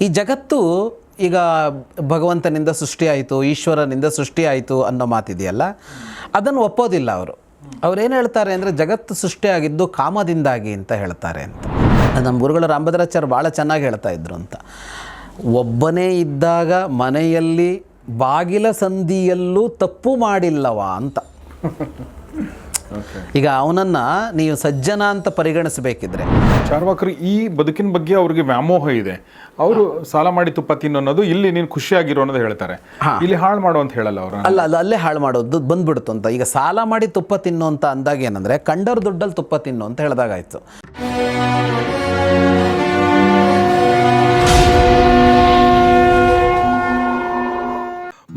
ಈ ಜಗತ್ತು ಈಗ ಭಗವಂತನಿಂದ ಸೃಷ್ಟಿಯಾಯಿತು, ಈಶ್ವರನಿಂದ ಸೃಷ್ಟಿಯಾಯಿತು ಅನ್ನೋ ಮಾತಿದೆಯಲ್ಲ? ಅದನ್ನು ಒಪ್ಪೋದಿಲ್ಲ ಅವರು. ಅವ್ರೇನು ಹೇಳ್ತಾರೆ ಅಂದರೆ, ಜಗತ್ತು ಸೃಷ್ಟಿಯಾಗಿದ್ದು ಕಾಮದಿಂದಾಗಿ ಅಂತ ಹೇಳ್ತಾರೆ ಅಂತ. ನಮ್ಮ ಗುರುಗಳು ರಾಮಭದ್ರಾಚಾರ್ಯ ಭಾಳ ಚೆನ್ನಾಗಿ ಹೇಳ್ತಾ ಇದ್ರು ಅಂತ. ಒಬ್ಬನೇ ಇದ್ದಾಗ ಮನೆಯಲ್ಲಿ ಬಾಗಿಲ ಸಂಧಿಯಲ್ಲೂ ತಪ್ಪು ಮಾಡಿಲ್ಲವಾ ಅಂತ. ಈಗ ಅವನನ್ನು ನೀವು ಸಜ್ಜನ ಅಂತ ಪರಿಗಣಿಸಬೇಕಿದ್ರೆ. ಚಾರ್ವಾಕರು ಈ ಬದುಕಿನ ಬಗ್ಗೆ ಅವ್ರಿಗೆ ವ್ಯಾಮೋಹ ಇದೆ. ಅವರು ಸಾಲ ಮಾಡಿ ತುಪ್ಪ ತಿನ್ನು ಅನ್ನೋದು ಇಲ್ಲಿ ನೀನು ಖುಷಿಯಾಗಿರೋ ಅನ್ನೋದು ಹೇಳ್ತಾರೆ. ಇಲ್ಲಿ ಹಾಳು ಮಾಡು ಅಂತ ಹೇಳಲ್ಲ ಅವರು. ಅಲ್ಲ ಅಲ್ಲ ಅಲ್ಲೇ ಹಾಳು ಮಾಡೋದು ಬಂದ್ಬಿಡ್ತು ಅಂತ. ಈಗ ಸಾಲ ಮಾಡಿ ತುಪ್ಪ ತಿನ್ನು ಅಂತ ಅಂದಾಗ ಏನಂದರೆ ಕಂಡರ್ ದುಡ್ಡಲ್ಲಿ ತುಪ್ಪ ತಿನ್ನು ಅಂತ ಹೇಳಿದಾಗಾಯ್ತು.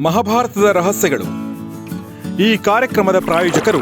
ಮಹಾಭಾರತದ ರಹಸ್ಯಗಳು. ಈ ಕಾರ್ಯಕ್ರಮದ ಪ್ರಾಯೋಜಕರು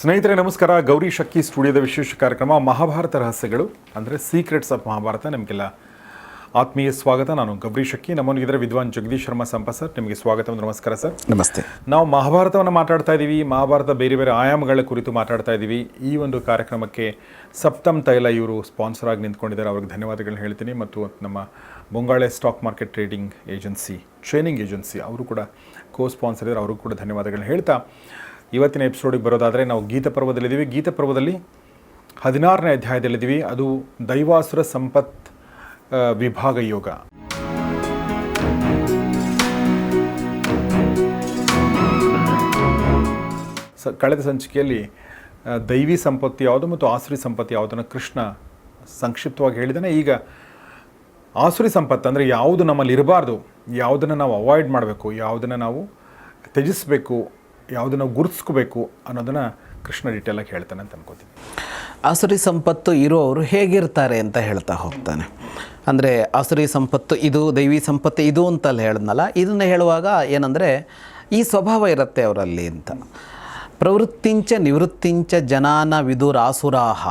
ಸ್ನೇಹಿತರೆ ನಮಸ್ಕಾರ. ಗೌರಿ ಶಕ್ಕಿ ಸ್ಟುಡಿಯೋದ ವಿಶೇಷ ಕಾರ್ಯಕ್ರಮ ಮಹಾಭಾರತ ರಹಸ್ಯಗಳು ಅಂದರೆ ಸೀಕ್ರೆಟ್ಸ್ ಆಫ್ ಮಹಾಭಾರತ. ನಿಮಗೆಲ್ಲ ಆತ್ಮೀಯ ಸ್ವಾಗತ. ನಾನು ಗೌರಿ ಶಕ್ಕಿ ನಮ್ಮೊಂದಿಗಿದ್ರೆ ವಿದ್ವಾನ್ ಜಗದೀಶ್ ಶರ್ಮಾ ಸಂಪ ಸರ್. ನಿಮಗೆ ಸ್ವಾಗತ ನಮಸ್ಕಾರ ಸರ್. ನಮಸ್ತೆ. ನಾವು ಮಹಾಭಾರತವನ್ನು ಮಾತಾಡ್ತಾ ಇದ್ದೀವಿ ಮಹಾಭಾರತ ಬೇರೆ ಬೇರೆ ಆಯಾಮಗಳ ಕುರಿತು ಮಾತಾಡ್ತಾ ಇದ್ದೀವಿ ಈ ಒಂದು ಕಾರ್ಯಕ್ರಮಕ್ಕೆ ಸಪ್ತಮ್ ತೈಲ ಇವರು ಸ್ಪಾನ್ಸರ್ ಆಗಿ ನಿಂತ್ಕೊಂಡಿದ್ದಾರೆ. ಅವ್ರಿಗೆ ಧನ್ಯವಾದಗಳನ್ನ ಹೇಳ್ತೀನಿ. ಮತ್ತು ನಮ್ಮ Bongale stock market trading agency training agency ಅವರು ಕೂಡ ಕೋ ಸ್ಪಾನ್ಸರ್ ಇದ್ದಾರೆ. ಅವ್ರಿಗೂ ಕೂಡ ಧನ್ಯವಾದಗಳನ್ನ ಹೇಳ್ತಾ ಇವತ್ತಿನ ಎಪಿಸೋಡಿಗೆ ಬರೋದಾದರೆ ನಾವು ಗೀತ ಪರ್ವದಲ್ಲಿದ್ದೀವಿ. ಗೀತ ಪರ್ವದಲ್ಲಿ ಹದಿನಾರನೇ ಅಧ್ಯಾಯದಲ್ಲಿದ್ದೀವಿ. ಅದು ದೈವಾಸುರ ಸಂಪತ್ ವಿಭಾಗ ಯೋಗ. ಸ, ಕಳೆದ ಸಂಚಿಕೆಯಲ್ಲಿ ದೈವಿ ಸಂಪತ್ತು ಯಾವುದು ಮತ್ತು ಆಸುರಿ ಸಂಪತ್ತು ಯಾವುದನ್ನು ಕೃಷ್ಣ ಸಂಕ್ಷಿಪ್ತವಾಗಿ ಹೇಳಿದ್ದಾನೆ. ಈಗ ಆಸುರಿ ಸಂಪತ್ತು ಅಂದರೆ ಯಾವುದು ನಮ್ಮಲ್ಲಿ ಇರಬಾರ್ದು, ಯಾವುದನ್ನು ನಾವು ಅವಾಯ್ಡ್ ಮಾಡಬೇಕು, ಯಾವುದನ್ನು ನಾವು ತ್ಯಜಿಸಬೇಕು ಯಾವುದನ್ನು ಗುರುತಿಸ್ಕೋಬೇಕು ಅನ್ನೋದನ್ನು ಕೃಷ್ಣ ಡೀಟೇಲಾಗಿ ಹೇಳ್ತಾನೆ ಅಂತ ಅನ್ಕೋತೀನಿ. ಆಸುರಿ ಸಂಪತ್ತು ಇರೋವರು ಹೇಗಿರ್ತಾರೆ ಅಂತ ಹೇಳ್ತಾ ಹೋಗ್ತಾನೆ. ಅಂದರೆ ಆಸುರಿ ಸಂಪತ್ತು ಇದು, ದೈವಿ ಸಂಪತ್ತು ಇದು ಅಂತಲ್ಲಿ ಹೇಳಿದ್ನಲ್ಲ, ಇದನ್ನು ಹೇಳುವಾಗ ಏನಂದರೆ ಈ ಸ್ವಭಾವ ಇರುತ್ತೆ ಅವರಲ್ಲಿ ಅಂತ. ಪ್ರವೃತ್ತಿಂಚ ನಿವೃತ್ತಿಂಚ ಜನಾನ ವಿದುರಾಸುರಾಹ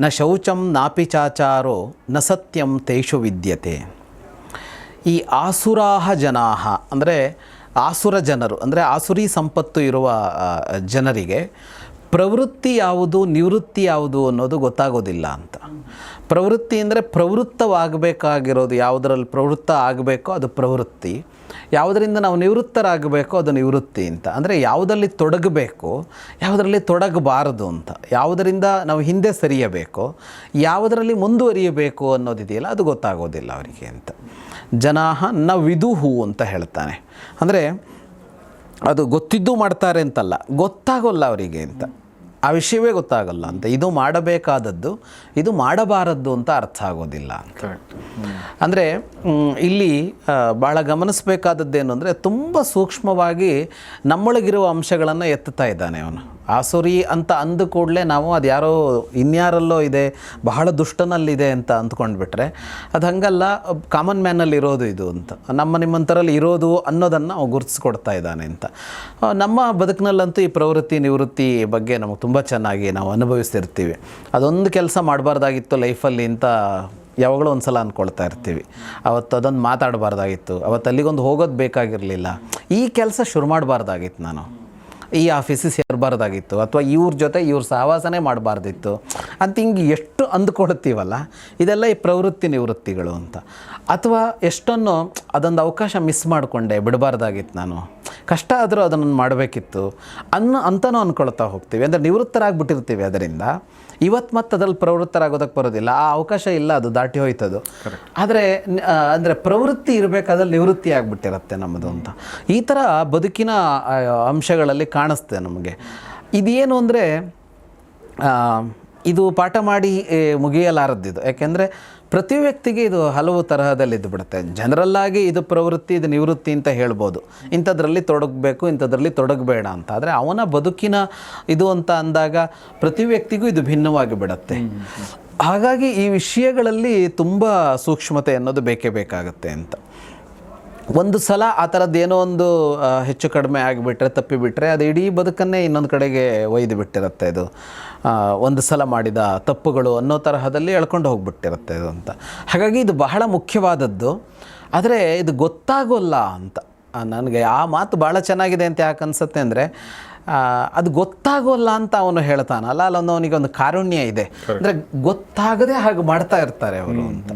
ನ ಶೌಚಂ ನಾಪಿ ಚಾಚಾರೋ, ನ ಸತ್ಯಂ ತೇಷು ವಿದ್ಯತೆ. ಈ ಆಸುರಾಹ ಜನಾಹ ಅಂದರೆ ಆಸುರ ಜನರು, ಅಂದರೆ ಆಸುರಿ ಸಂಪತ್ತು ಇರುವ ಜನರಿಗೆ ಪ್ರವೃತ್ತಿ ಯಾವುದು, ನಿವೃತ್ತಿ ಯಾವುದು ಅನ್ನೋದು ಗೊತ್ತಾಗೋದಿಲ್ಲ ಅಂತ. ಪ್ರವೃತ್ತಿ ಅಂದರೆ ಪ್ರವೃತ್ತವಾಗಬೇಕಾಗಿರೋದು, ಯಾವುದರಲ್ಲಿ ಪ್ರವೃತ್ತ ಆಗಬೇಕೋ ಅದು ಪ್ರವೃತ್ತಿ. ಯಾವುದರಿಂದ ನಾವು ನಿವೃತ್ತರಾಗಬೇಕೋ ಅದು ನಿವೃತ್ತಿ ಅಂತ. ಅಂದರೆ ಯಾವುದರಲ್ಲಿ ತೊಡಗಬೇಕು, ಯಾವುದರಲ್ಲಿ ತೊಡಗಬಾರದು ಅಂತ. ಯಾವುದರಿಂದ ನಾವು ಹಿಂದೆ ಸರಿಯಬೇಕು, ಯಾವುದರಲ್ಲಿ ಮುಂದುವರಿಯಬೇಕು ಅನ್ನೋದಿದೆಯಲ್ಲ, ಅದು ಗೊತ್ತಾಗೋದಿಲ್ಲ ಅವರಿಗೆ ಅಂತ. ಜನಾಹ ನ ವಿದುಹು ಅಂತ ಹೇಳ್ತಾನೆ. ಅಂದರೆ ಅದು ಗೊತ್ತಿದ್ದು ಮಾಡ್ತಾರೆ ಅಂತಲ್ಲ, ಗೊತ್ತಾಗೋಲ್ಲ ಅವರಿಗೆ ಅಂತ. ಆ ವಿಷಯವೇ ಗೊತ್ತಾಗಲ್ಲ ಅಂತ. ಇದು ಮಾಡಬೇಕಾದದ್ದು ಇದು ಮಾಡಬಾರದ್ದು ಅಂತ ಅರ್ಥ ಆಗೋದಿಲ್ಲ ಅಂತ. ಅಂದರೆ ಇಲ್ಲಿ ಬಹಳ ಭಾಳ ಗಮನಿಸಬೇಕಾದದ್ದೇನು ಅಂದರೆ ತುಂಬ ಸೂಕ್ಷ್ಮವಾಗಿ ನಮ್ಮೊಳಗಿರುವ ಅಂಶಗಳನ್ನು ಎತ್ತುತ್ತಾ ಇದ್ದಾನೆ ಅವನು. ಆಸುರಿ ಅಂತ ಅಂದ ಕೂಡಲೇ ನಾವು ಅದು ಯಾರೋ ಇನ್ಯಾರಲ್ಲೋ ಇದೆ ಬಹಳ ದುಷ್ಟನಲ್ಲಿದೆ ಅಂತ ಅಂದ್ಕೊಂಡ್ಬಿಟ್ರೆ ಅದು ಹಂಗಲ್ಲ ಕಾಮನ್ ಮ್ಯಾನಲ್ಲಿ ಇರೋದು ಇದು ಅಂತ. ನಮ್ಮ ನಿಮ್ಮಂಥರಲ್ಲಿ ಇರೋದು ಅನ್ನೋದನ್ನು ಅವು ಗುರುತಿಸ್ಕೊಡ್ತಾ ಇದ್ದಾನೆ ಅಂತ. ನಮ್ಮ ಬದುಕಿನಲ್ಲಂತೂ ಈ ಪ್ರವೃತ್ತಿ ನಿವೃತ್ತಿ ಬಗ್ಗೆ ನಮಗೆ ತುಂಬ ಚೆನ್ನಾಗಿ ನಾವು ಅನುಭವಿಸ್ತಿರ್ತೀವಿ. ಅದೊಂದು ಕೆಲಸ ಮಾಡಬಾರ್ದಾಗಿತ್ತು ಲೈಫಲ್ಲಿ ಅಂತ ಯಾವಾಗಲೂ ಒಂದು ಸಲ ಅಂದ್ಕೊಳ್ತಾ ಇರ್ತೀವಿ. ಅವತ್ತು ಅದೊಂದು ಮಾತಾಡಬಾರ್ದಾಗಿತ್ತು. ಅವತ್ತು ಅಲ್ಲಿಗೊಂದು ಹೋಗೋದು ಬೇಕಾಗಿರಲಿಲ್ಲ. ಈ ಕೆಲಸ ಶುರು ಮಾಡಬಾರ್ದಾಗಿತ್ತು ನಾನು. ಈ ಆಫೀಸಿಗೆ ಸೇರಬಾರ್ದಾಗಿತ್ತು. ಅಥವಾ ಇವ್ರ ಜೊತೆ ಇವ್ರ ಸಹವಾಸನೇ ಮಾಡಬಾರ್ದಿತ್ತು. ಅಂತ ಹಿಂಗೆ ಎಷ್ಟು ಅಂದ್ಕೊಳ್ತೀವಲ್ಲ? ಇದೆಲ್ಲ ಈ ಪ್ರವೃತ್ತಿ ನಿವೃತ್ತಿಗಳು ಅಂತ. ಅಥವಾ ಎಷ್ಟನ್ನು ಅದೊಂದು ಅವಕಾಶ ಮಿಸ್ ಮಾಡಿಕೊಂಡೆ, ಬಿಡಬಾರ್ದಾಗಿತ್ತು ನಾನು. ಕಷ್ಟ ಆದರೂ ಅದನ್ನು ಮಾಡಬೇಕಿತ್ತು. ಅನ್ನೋ ಅಂತನೂ ಅಂದ್ಕೊಳ್ತಾ ಹೋಗ್ತೀವಿ. ಅಂದರೆ ನಿವೃತ್ತರಾಗಿಬಿಟ್ಟಿರ್ತೀವಿ ಅದರಿಂದ. ಇವತ್ತು ಮತ್ತೆ ಅದ್ರಲ್ಲಿ ಪ್ರವೃತ್ತರಾಗೋದಕ್ಕೆ ಬರೋದಿಲ್ಲ. ಆ ಅವಕಾಶ ಇಲ್ಲ ಅದು ದಾಟಿ ಹೋಯ್ತದು. ಆದರೆ ಅಂದರೆ ಪ್ರವೃತ್ತಿ ಇರಬೇಕಾದ್ರೆ ನಿವೃತ್ತಿ ಆಗಿಬಿಟ್ಟಿರುತ್ತೆ ನಮ್ಮದು ಅಂತ. ಈ ಥರ ಬದುಕಿನ ಅಂಶಗಳಲ್ಲಿ ಕಾಣಿಸ್ತೆ ನಮಗೆ. ಇದೇನು ಅಂದರೆ ಇದು ಪಾಠ ಮಾಡಿ ಮುಗಿಯಲಾರದ್ದಿದು. ಯಾಕೆಂದರೆ ಪ್ರತಿ ವ್ಯಕ್ತಿಗೆ ಇದು ಹಲವು ತರಹದಲ್ಲಿ ಇದ್ದು ಬಿಡುತ್ತೆ. ಜನರಲ್ಲಾಗಿ ಇದು ಪ್ರವೃತ್ತಿ ಇದು ನಿವೃತ್ತಿ ಅಂತ ಹೇಳ್ಬೋದು. ಇಂಥದ್ರಲ್ಲಿ ತೊಡಗಬೇಕು ಇಂಥದ್ರಲ್ಲಿ ತೊಡಗಬೇಡ ಅಂತ. ಆದರೆ ಅವನ ಬದುಕಿನ ಇದು ಅಂತ ಅಂದಾಗ ಪ್ರತಿ ವ್ಯಕ್ತಿಗೂ ಇದು ಭಿನ್ನವಾಗಿ ಬಿಡುತ್ತೆ. ಹಾಗಾಗಿ ಈ ವಿಷಯಗಳಲ್ಲಿ ತುಂಬ ಸೂಕ್ಷ್ಮತೆ ಅನ್ನೋದು ಬೇಕೇ ಬೇಕಾಗುತ್ತೆ ಅಂತ. ಒಂದು ಸಲ ಆ ಥರದ್ದೇನೋ ಏನೋ ಒಂದು ಹೆಚ್ಚು ಕಡಿಮೆ ಆಗಿಬಿಟ್ರೆ ತಪ್ಪಿಬಿಟ್ರೆ ಅದು ಇಡೀ ಬದುಕನ್ನೇ ಇನ್ನೊಂದು ಕಡೆಗೆ ಒಯ್ದು ಬಿಟ್ಟಿರುತ್ತೆ ಇದು. ಒಂದು ಸಲ ಮಾಡಿದ ತಪ್ಪುಗಳು ಅನ್ನೋ ತರಹದಲ್ಲಿ ಎಳ್ಕೊಂಡು ಹೋಗ್ಬಿಟ್ಟಿರುತ್ತೆ ಇದು ಅಂತ. ಹಾಗಾಗಿ ಇದು ಬಹಳ ಮುಖ್ಯವಾದದ್ದು. ಆದರೆ ಇದು ಗೊತ್ತಾಗೋಲ್ಲ ಅಂತ. ನನಗೆ ಆ ಮಾತು ಭಾಳ ಚೆನ್ನಾಗಿದೆ ಅಂತ ಯಾಕೆ ಅನ್ಸುತ್ತೆ ಅಂದರೆ ಅದು ಗೊತ್ತಾಗೋಲ್ಲ ಅಂತ ಅವನು ಹೇಳ್ತಾನಲ್ಲ ಅಲ್ಲೊಂದು ಅವನಿಗೆ ಒಂದು ಕಾರುಣ್ಯ ಇದೆ. ಅಂದರೆ ಗೊತ್ತಾಗದೆ ಹಾಗೆ ಮಾಡ್ತಾ ಇರ್ತಾರೆ ಅವರು ಅಂತ.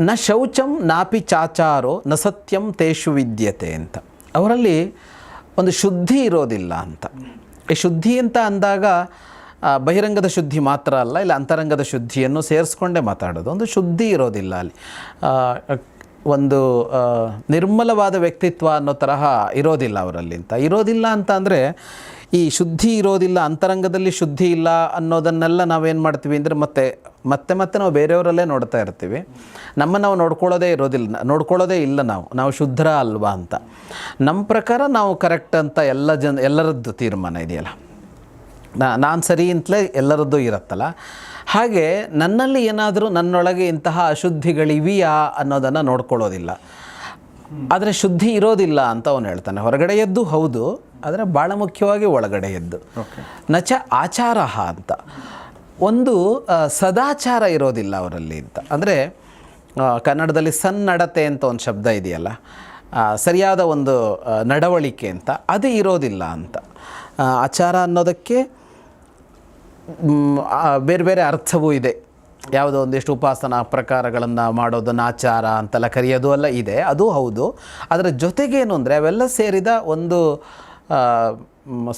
ನ ಶೌಚಂ ನಾಪಿ ಚಾಚಾರೋ ನ ಸತ್ಯಂ ತೇಷು ವಿದ್ಯತೆ ಅಂತ. ಅವರಲ್ಲಿ ಒಂದು ಶುದ್ಧಿ ಇರೋದಿಲ್ಲ ಅಂತ. ಈ ಶುದ್ಧಿ ಅಂತ ಅಂದಾಗ ಬಹಿರಂಗದ ಶುದ್ಧಿ ಮಾತ್ರ ಅಲ್ಲ, ಇಲ್ಲ ಅಂತರಂಗದ ಶುದ್ಧಿಯನ್ನು ಸೇರಿಸ್ಕೊಂಡೇ ಮಾತಾಡೋದು. ಒಂದು ಶುದ್ಧಿ ಇರೋದಿಲ್ಲ ಅಲ್ಲಿ. ಒಂದು ನಿರ್ಮಲವಾದ ವ್ಯಕ್ತಿತ್ವ ಅನ್ನೋ ತರಹ ಇರೋದಿಲ್ಲ ಅವರಲ್ಲಿ ಅಂತ. ಇರೋದಿಲ್ಲ ಅಂತ ಅಂದರೆ ಈ ಶುದ್ಧಿ ಇರೋದಿಲ್ಲ, ಅಂತರಂಗದಲ್ಲಿ ಶುದ್ಧಿ ಇಲ್ಲ ಅನ್ನೋದನ್ನೆಲ್ಲ ನಾವೇನು ಮಾಡ್ತೀವಿ ಅಂದರೆ ಮತ್ತೆ ಮತ್ತೆ ಮತ್ತೆ ನಾವು ಬೇರೆಯವರಲ್ಲೇ ನೋಡ್ತಾ ಇರ್ತೀವಿ. ನಮ್ಮ ನಾವು ನೋಡ್ಕೊಳ್ಳೋದೇ ಇರೋದಿಲ್ಲ, ನೋಡ್ಕೊಳ್ಳೋದೇ ಇಲ್ಲ ನಾವು ನಾವು ಶುದ್ಧರ ಅಲ್ವಾ ಅಂತ. ನಮ್ಮ ಪ್ರಕಾರ ನಾವು ಕರೆಕ್ಟ್ ಅಂತ ಎಲ್ಲ ಜನ, ಎಲ್ಲರದ್ದು ತೀರ್ಮಾನ ಇದೆಯಲ್ಲ. ನಾನು ಸರಿ ಅಂತಲೇ ಎಲ್ಲರದ್ದು ಇರುತ್ತಲ್ಲ. ಹಾಗೆ ನನ್ನಲ್ಲಿ ಏನಾದರೂ ನನ್ನೊಳಗೆ ಇಂತಹ ಅಶುದ್ಧಿಗಳಿವೆಯಾ ಅನ್ನೋದನ್ನು ನೋಡ್ಕೊಳ್ಳೋದಿಲ್ಲ. ಆದರೆ ಶುದ್ಧಿ ಇರೋದಿಲ್ಲ ಅಂತ ಅವನು ಹೇಳ್ತಾನೆ. ಹೊರಗಡೆ ಎದ್ದು ಹೌದು ಆದರೆ ಭಾಳ ಮುಖ್ಯವಾಗಿ ಒಳಗಡೆ ಎದ್ದು. ನಚ ಆಚಾರ ಅಂತ. ಒಂದು ಸದಾಚಾರ ಇರೋದಿಲ್ಲ ಅವರಲ್ಲಿ ಅಂತ. ಅಂದರೆ ಕನ್ನಡದಲ್ಲಿ ಸನ್ನಡತೆ ಅಂತ ಒಂದು ಶಬ್ದ ಇದೆಯಲ್ಲ ಸರಿಯಾದ ಒಂದು ನಡವಳಿಕೆ ಅಂತ. ಅದು ಇರೋದಿಲ್ಲ ಅಂತ. ಆಚಾರ ಅನ್ನೋದಕ್ಕೆ ಬೇರೆ ಬೇರೆ ಅರ್ಥವೂ ಇದೆ. ಯಾವುದೋ ಒಂದಿಷ್ಟು ಉಪಾಸನಾ ಪ್ರಕಾರಗಳನ್ನು ಮಾಡೋದನ್ನು ಆಚಾರ ಅಂತೆಲ್ಲ ಕರೆಯೋದು ಎಲ್ಲ ಇದೆ. ಅದು ಹೌದು. ಅದರ ಜೊತೆಗೇನು ಅಂದರೆ ಅವೆಲ್ಲ ಸೇರಿದ ಒಂದು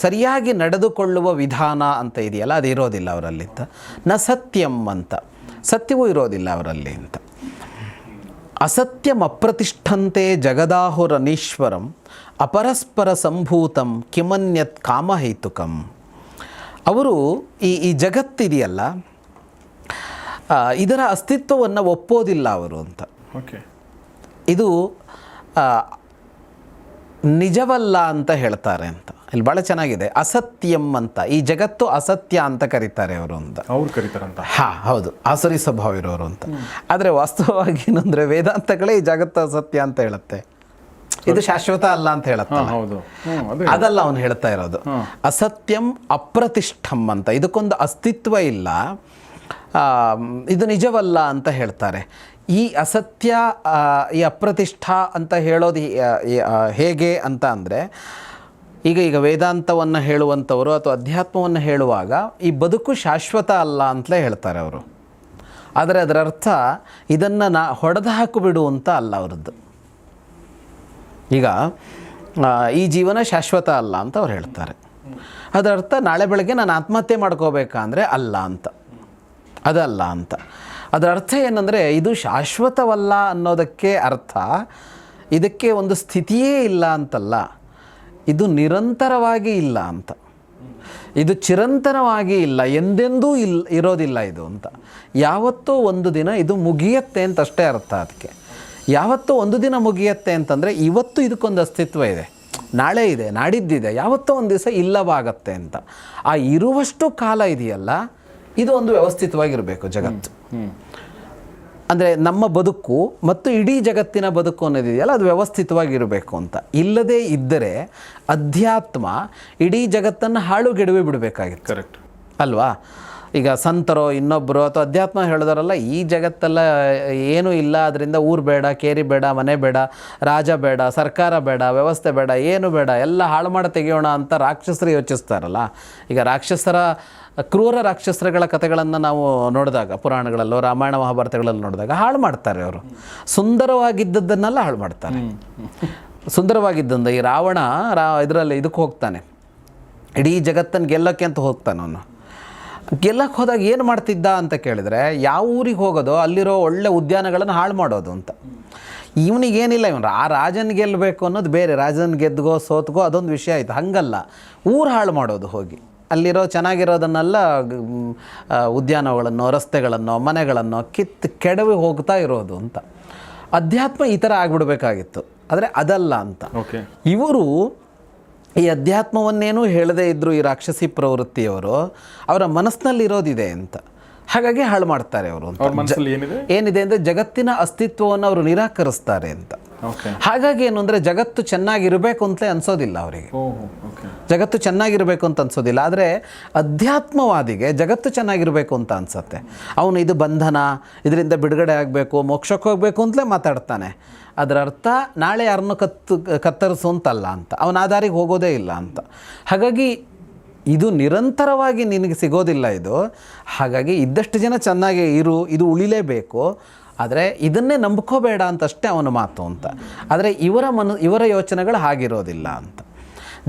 ಸರಿಯಾಗಿ ನಡೆದುಕೊಳ್ಳುವ ವಿಧಾನ ಅಂತ ಇದೆಯಲ್ಲ, ಅದು ಇರೋದಿಲ್ಲ ಅವರಲ್ಲಿ ಅಂತ ನ ಸತ್ಯಂ ಅಂತ. ಸತ್ಯವೂ ಇರೋದಿಲ್ಲ ಅವರಲ್ಲಿ ಅಂತ ಅಸತ್ಯಂ ಅಪ್ರತಿಷ್ಠಂತೆ ಜಗದಾಹುರನೀಶ್ವರಂ, ಅಪರಸ್ಪರ ಸಂಭೂತಂ ಕಿಮನ್ಯತ್ ಕಾಮಹೇತುಕಂ. ಅವರು ಈ ಈ ಜಗತ್ತಿದೆಯಲ್ಲ ಇದರ ಅಸ್ತಿತ್ವವನ್ನು ಒಪ್ಪೋದಿಲ್ಲ ಅವರು ಅಂತ. ಓಕೆ. ಇದು ನಿಜವಲ್ಲ ಅಂತ ಹೇಳ್ತಾರೆ ಅಂತ. ಇಲ್ಲಿ ಭಾಳ ಚೆನ್ನಾಗಿದೆ. ಅಸತ್ಯಂ ಅಂತ. ಈ ಜಗತ್ತು ಅಸತ್ಯ ಅಂತ ಕರೀತಾರೆ ಅವರು ಅಂತ. ಅವ್ರು ಕರೀತಾರಂತ ಹಾ ಹೌದು. ಆಸರಿ ಸ್ವಭಾವ ಇರೋರು ಅಂತ ಆದರೆ ವಾಸ್ತವವಾಗಿ ಏನಂದರೆ ವೇದಾಂತಗಳೇ ಈ ಜಗತ್ತು ಅಸತ್ಯ ಅಂತ ಹೇಳುತ್ತೆ. ಇದು ಶಾಶ್ವತ ಅಲ್ಲ ಅಂತ ಹೇಳುತ್ತೆ ಹೌದು. ಅದಲ್ಲ ಅವನು ಹೇಳ್ತಾ ಇರೋದು. ಅಸತ್ಯಂ ಅಪ್ರತಿಷ್ಠಂ ಅಂತ. ಇದಕ್ಕೊಂದು ಅಸ್ತಿತ್ವ ಇಲ್ಲ. ಇದು ನಿಜವಲ್ಲ ಅಂತ ಹೇಳ್ತಾರೆ. ಈ ಅಸತ್ಯ ಈ ಅಪ್ರತಿಷ್ಠ ಅಂತ ಹೇಳೋದು ಹೇಗೆ ಅಂತ ಅಂದರೆ ಈಗ ಈಗ ವೇದಾಂತವನ್ನು ಹೇಳುವಂಥವರು ಅಥವಾ ಅಧ್ಯಾತ್ಮವನ್ನು ಹೇಳುವಾಗ ಈ ಬದುಕು ಶಾಶ್ವತ ಅಲ್ಲ ಅಂತಲೇ ಹೇಳ್ತಾರೆ ಅವರು. ಆದರೆ ಅದರ ಅರ್ಥ ಇದನ್ನು ನಾ ಹೊಡೆದು ಹಾಕಿಬಿಡು ಅಂತ ಅಲ್ಲ ಅವರದ್ದು. ಈಗ ಈ ಜೀವನ ಶಾಶ್ವತ ಅಲ್ಲ ಅಂತ ಅವ್ರು ಹೇಳ್ತಾರೆ. ಅದರ ಅರ್ಥ ನಾಳೆ ಬೆಳಗ್ಗೆ ನಾನು ಆತ್ಮಹತ್ಯೆ ಮಾಡ್ಕೋಬೇಕಂದ್ರೆ ಅಲ್ಲ ಅಂತ. ಅದಲ್ಲ ಅಂತ. ಅದರ ಅರ್ಥ ಏನಂದರೆ ಇದು ಶಾಶ್ವತವಲ್ಲ ಅನ್ನೋದಕ್ಕೆ ಅರ್ಥ ಇದಕ್ಕೆ ಒಂದು ಸ್ಥಿತಿಯೇ ಇಲ್ಲ ಅಂತಲ್ಲ. ಇದು ನಿರಂತರವಾಗಿ ಇಲ್ಲ ಅಂತ. ಇದು ಚಿರಂತನವಾಗಿ ಇಲ್ಲ, ಎಂದೆಂದೂ ಇಲ್ಲ ಇರೋದಿಲ್ಲ ಇದು ಅಂತ. ಯಾವತ್ತೋ ಒಂದು ದಿನ ಇದು ಮುಗಿಯತ್ತೆ ಅಂತ ಅಷ್ಟೇ ಅರ್ಥ ಅದಕ್ಕೆ. ಯಾವತ್ತೋ ಒಂದು ದಿನ ಮುಗಿಯತ್ತೆ ಅಂತಂದರೆ ಇವತ್ತು ಇದಕ್ಕೊಂದು ಅಸ್ತಿತ್ವ ಇದೆ. ನಾಳೆ ಇದೆ ನಾಡಿದ್ದಿದೆ ಯಾವತ್ತೋ ಒಂದು ದಿವಸ ಇಲ್ಲವಾಗತ್ತೆ ಅಂತ. ಆ ಇರುವಷ್ಟು ಕಾಲ ಇದೆಯಲ್ಲ ಇದು ಒಂದು ವ್ಯವಸ್ಥಿತವಾಗಿರಬೇಕು ಜಗತ್ತು. ಅಂದರೆ ನಮ್ಮ ಬದುಕು ಮತ್ತು ಇಡೀ ಜಗತ್ತಿನ ಬದುಕು ಅನ್ನೋದಿದೆಯಲ್ಲ ಅದು ವ್ಯವಸ್ಥಿತವಾಗಿರಬೇಕು ಅಂತ. ಇಲ್ಲದೇ ಇದ್ದರೆ ಅಧ್ಯಾತ್ಮ ಇಡೀ ಜಗತ್ತನ್ನು ಹಾಳುಗೆಡವೆ ಬಿಡಬೇಕಾಗಿತ್ತು. ಕರೆಕ್ಟ್ ಅಲ್ವಾ? ಈಗ ಸಂತರೋ ಇನ್ನೊಬ್ಬರು ಅಥವಾ ಅಧ್ಯಾತ್ಮ ಹೇಳಿದಾರಲ್ಲ, ಈ ಜಗತ್ತೆಲ್ಲ ಏನೂ ಇಲ್ಲ ಅದರಿಂದ ಊರು ಬೇಡ, ಕೇರಿ ಬೇಡ, ಮನೆ ಬೇಡ, ರಾಜ ಬೇಡ, ಸರ್ಕಾರ ಬೇಡ, ವ್ಯವಸ್ಥೆ ಬೇಡ, ಏನು ಬೇಡ, ಎಲ್ಲ ಹಾಳು ಮಾಡಿ ತೆಗೆಯೋಣ ಅಂತ ರಾಕ್ಷಸರು ಯೋಚಿಸ್ತಾರಲ್ಲ. ಈಗ ರಾಕ್ಷಸರ, ಕ್ರೂರ ರಾಕ್ಷಸರುಗಳ ಕಥೆಗಳನ್ನು ನಾವು ನೋಡಿದಾಗ, ಪುರಾಣಗಳಲ್ಲೋ, ರಾಮಾಯಣ ಮಹಾಭಾರತಗಳಲ್ಲಿ ನೋಡಿದಾಗ, ಹಾಳು ಮಾಡ್ತಾರೆ ಅವರು. ಸುಂದರವಾಗಿದ್ದದ್ದನ್ನೆಲ್ಲ ಹಾಳು ಮಾಡ್ತಾರೆ. ಸುಂದರವಾಗಿದ್ದಂದ ಈ ರಾವಣ ರಾ ಇದರಲ್ಲಿ ಇದಕ್ಕೆ ಹೋಗ್ತಾನೆ. ಇಡೀ ಜಗತ್ತನ್ನು ಗೆಲ್ಲೋಕ್ಕೆ ಅಂತ ಹೋಗ್ತಾನೆ ಅವನು. ಗೆಲ್ಲಕ್ಕೆ ಹೋದಾಗ ಏನು ಮಾಡ್ತಿದ್ದ ಅಂತ ಕೇಳಿದರೆ ಯಾವ ಊರಿಗೆ ಹೋಗೋದು ಅಲ್ಲಿರೋ ಒಳ್ಳೆ ಉದ್ಯಾನಗಳನ್ನು ಹಾಳು ಮಾಡೋದು ಅಂತ. ಇವನಿಗೇನಿಲ್ಲ ಇವನು ಆ ರಾಜನ್ ಗೆಲ್ಲಬೇಕು ಅನ್ನೋದು ಬೇರೆ ರಾಜನ ಗೆದ್ದುಗೋ ಸೋತ್ಗೋ ಅದೊಂದು ವಿಷಯ ಆಯಿತು. ಹಾಗಲ್ಲ ಊರು ಹಾಳು ಮಾಡೋದು ಹೋಗಿ. ಅಲ್ಲಿರೋ ಚೆನ್ನಾಗಿರೋದನ್ನೆಲ್ಲ ಉದ್ಯಾನಗಳನ್ನೋ ರಸ್ತೆಗಳನ್ನೋ ಉದ್ಯಾನಗಳನ್ನು ರಸ್ತೆಗಳನ್ನು ಮನೆಗಳನ್ನು ಕಿತ್ತು ಕೆಡವಿ ಹೋಗ್ತಾ ಇರೋದು ಅಂತ. ಅಧ್ಯಾತ್ಮ ಈ ಥರ ಆಗಿಬಿಡ್ಬೇಕಾಗಿತ್ತು. ಆದರೆ ಅದಲ್ಲ ಅಂತ. ಓಕೆ ಇವರು ಈ ಅಧ್ಯಾತ್ಮವನ್ನೇನೂ ಹೇಳದೇ ಇದ್ದರು ಈ ರಾಕ್ಷಸಿ ಪ್ರವೃತ್ತಿಯವರು ಅವರ ಮನಸ್ಸಿನಲ್ಲಿರೋದಿದೆ ಅಂತ. ಹಾಗಾಗಿ ಹಾಳು ಮಾಡ್ತಾರೆ ಅವರು ಅಂತ. ಅವ್ರ ಮನಸ್ಸಲ್ಲಿ ಏನಿದೆ ಅಂದರೆ ಜಗತ್ತಿನ ಅಸ್ತಿತ್ವವನ್ನು ಅವರು ನಿರಾಕರಿಸ್ತಾರೆ ಅಂತ. ಹಾಗಾಗಿ ಏನು ಅಂದರೆ ಜಗತ್ತು ಚೆನ್ನಾಗಿರಬೇಕು ಅಂತಲೇ ಅನ್ಸೋದಿಲ್ಲ ಅವರಿಗೆ. ಜಗತ್ತು ಚೆನ್ನಾಗಿರಬೇಕು ಅಂತ ಅನ್ಸೋದಿಲ್ಲ. ಆದರೆ ಅಧ್ಯಾತ್ಮವಾದಿಗೆ ಜಗತ್ತು ಚೆನ್ನಾಗಿರಬೇಕು ಅಂತ ಅನ್ಸತ್ತೆ. ಅವನು ಇದು ಬಂಧನ ಇದರಿಂದ ಬಿಡುಗಡೆ ಆಗಬೇಕು ಮೋಕ್ಷಕ್ಕೆ ಹೋಗಬೇಕು ಅಂತಲೇ ಮಾತಾಡ್ತಾನೆ. ಅದರ ಅರ್ಥ ನಾಳೆ ಯಾರನ್ನು ಕತ್ತು ಕತ್ತರಿಸು ಅಂತಲ್ಲ ಅಂತ. ಅವನ ಆ ದಾರಿಗೆ ಹೋಗೋದೇ ಇಲ್ಲ ಅಂತ. ಹಾಗಾಗಿ ಇದು ನಿರಂತರವಾಗಿ ನಿನಗೆ ಸಿಗೋದಿಲ್ಲ ಇದು. ಹಾಗಾಗಿ ಇದ್ದಷ್ಟು ಜನ ಚೆನ್ನಾಗಿ ಇರು ಇದು ಉಳಿಲೇಬೇಕು. ಆದರೆ ಇದನ್ನೇ ನಂಬ್ಕೋಬೇಡ ಅಂತಷ್ಟೇ ಅವನ ಮಾತು ಅಂತ. ಆದರೆ ಇವರ ಮನ, ಇವರ ಯೋಚನೆಗಳು ಹಾಗಿರೋದಿಲ್ಲ ಅಂತ.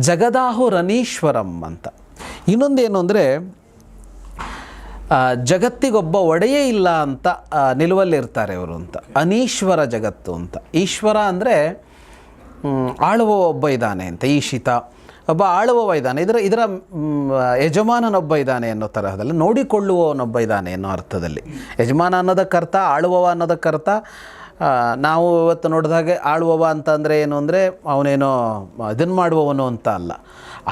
ಜಗದಾಹು ರನೀಶ್ವರಂ ಅಂತ. ಇನ್ನೊಂದೇನು ಅಂದರೆ ಜಗತ್ತಿಗೊಬ್ಬ ಒಡೆಯೇ ಇಲ್ಲ ಅಂತ ನಿಲುವಲ್ಲಿರ್ತಾರೆ ಇವರು ಅಂತ. ಅನೀಶ್ವರ ಜಗತ್ತು ಅಂತ. ಈಶ್ವರ ಅಂದರೆ ಆಳುವ ಒಬ್ಬ ಇದ್ದಾನೆ ಅಂತ, ಈಶಿತ. ಒಬ್ಬ ಆಳುವವ ಇದ್ದಾನೆ. ಇದರ ಇದರ ಯಜಮಾನನೊಬ್ಬ ಇದ್ದಾನೆ ಅನ್ನೋ ತರಹದಲ್ಲಿ, ನೋಡಿಕೊಳ್ಳುವವನೊಬ್ಬ ಇದ್ದಾನೆ ಅನ್ನೋ ಅರ್ಥದಲ್ಲಿ. ಯಜಮಾನ ಅನ್ನೋದಕ್ಕರ್ಥ ಆಳುವವ ಅನ್ನೋದಕ್ಕರ್ಥ ನಾವು ಇವತ್ತು ನೋಡಿದಾಗೆ ಆಳುವವ ಅಂತ ಅಂದರೆ ಏನು ಅಂದರೆ, ಅವನೇನೋ ಇದನ್ನು ಮಾಡುವವನು ಅಂತ ಅಲ್ಲ.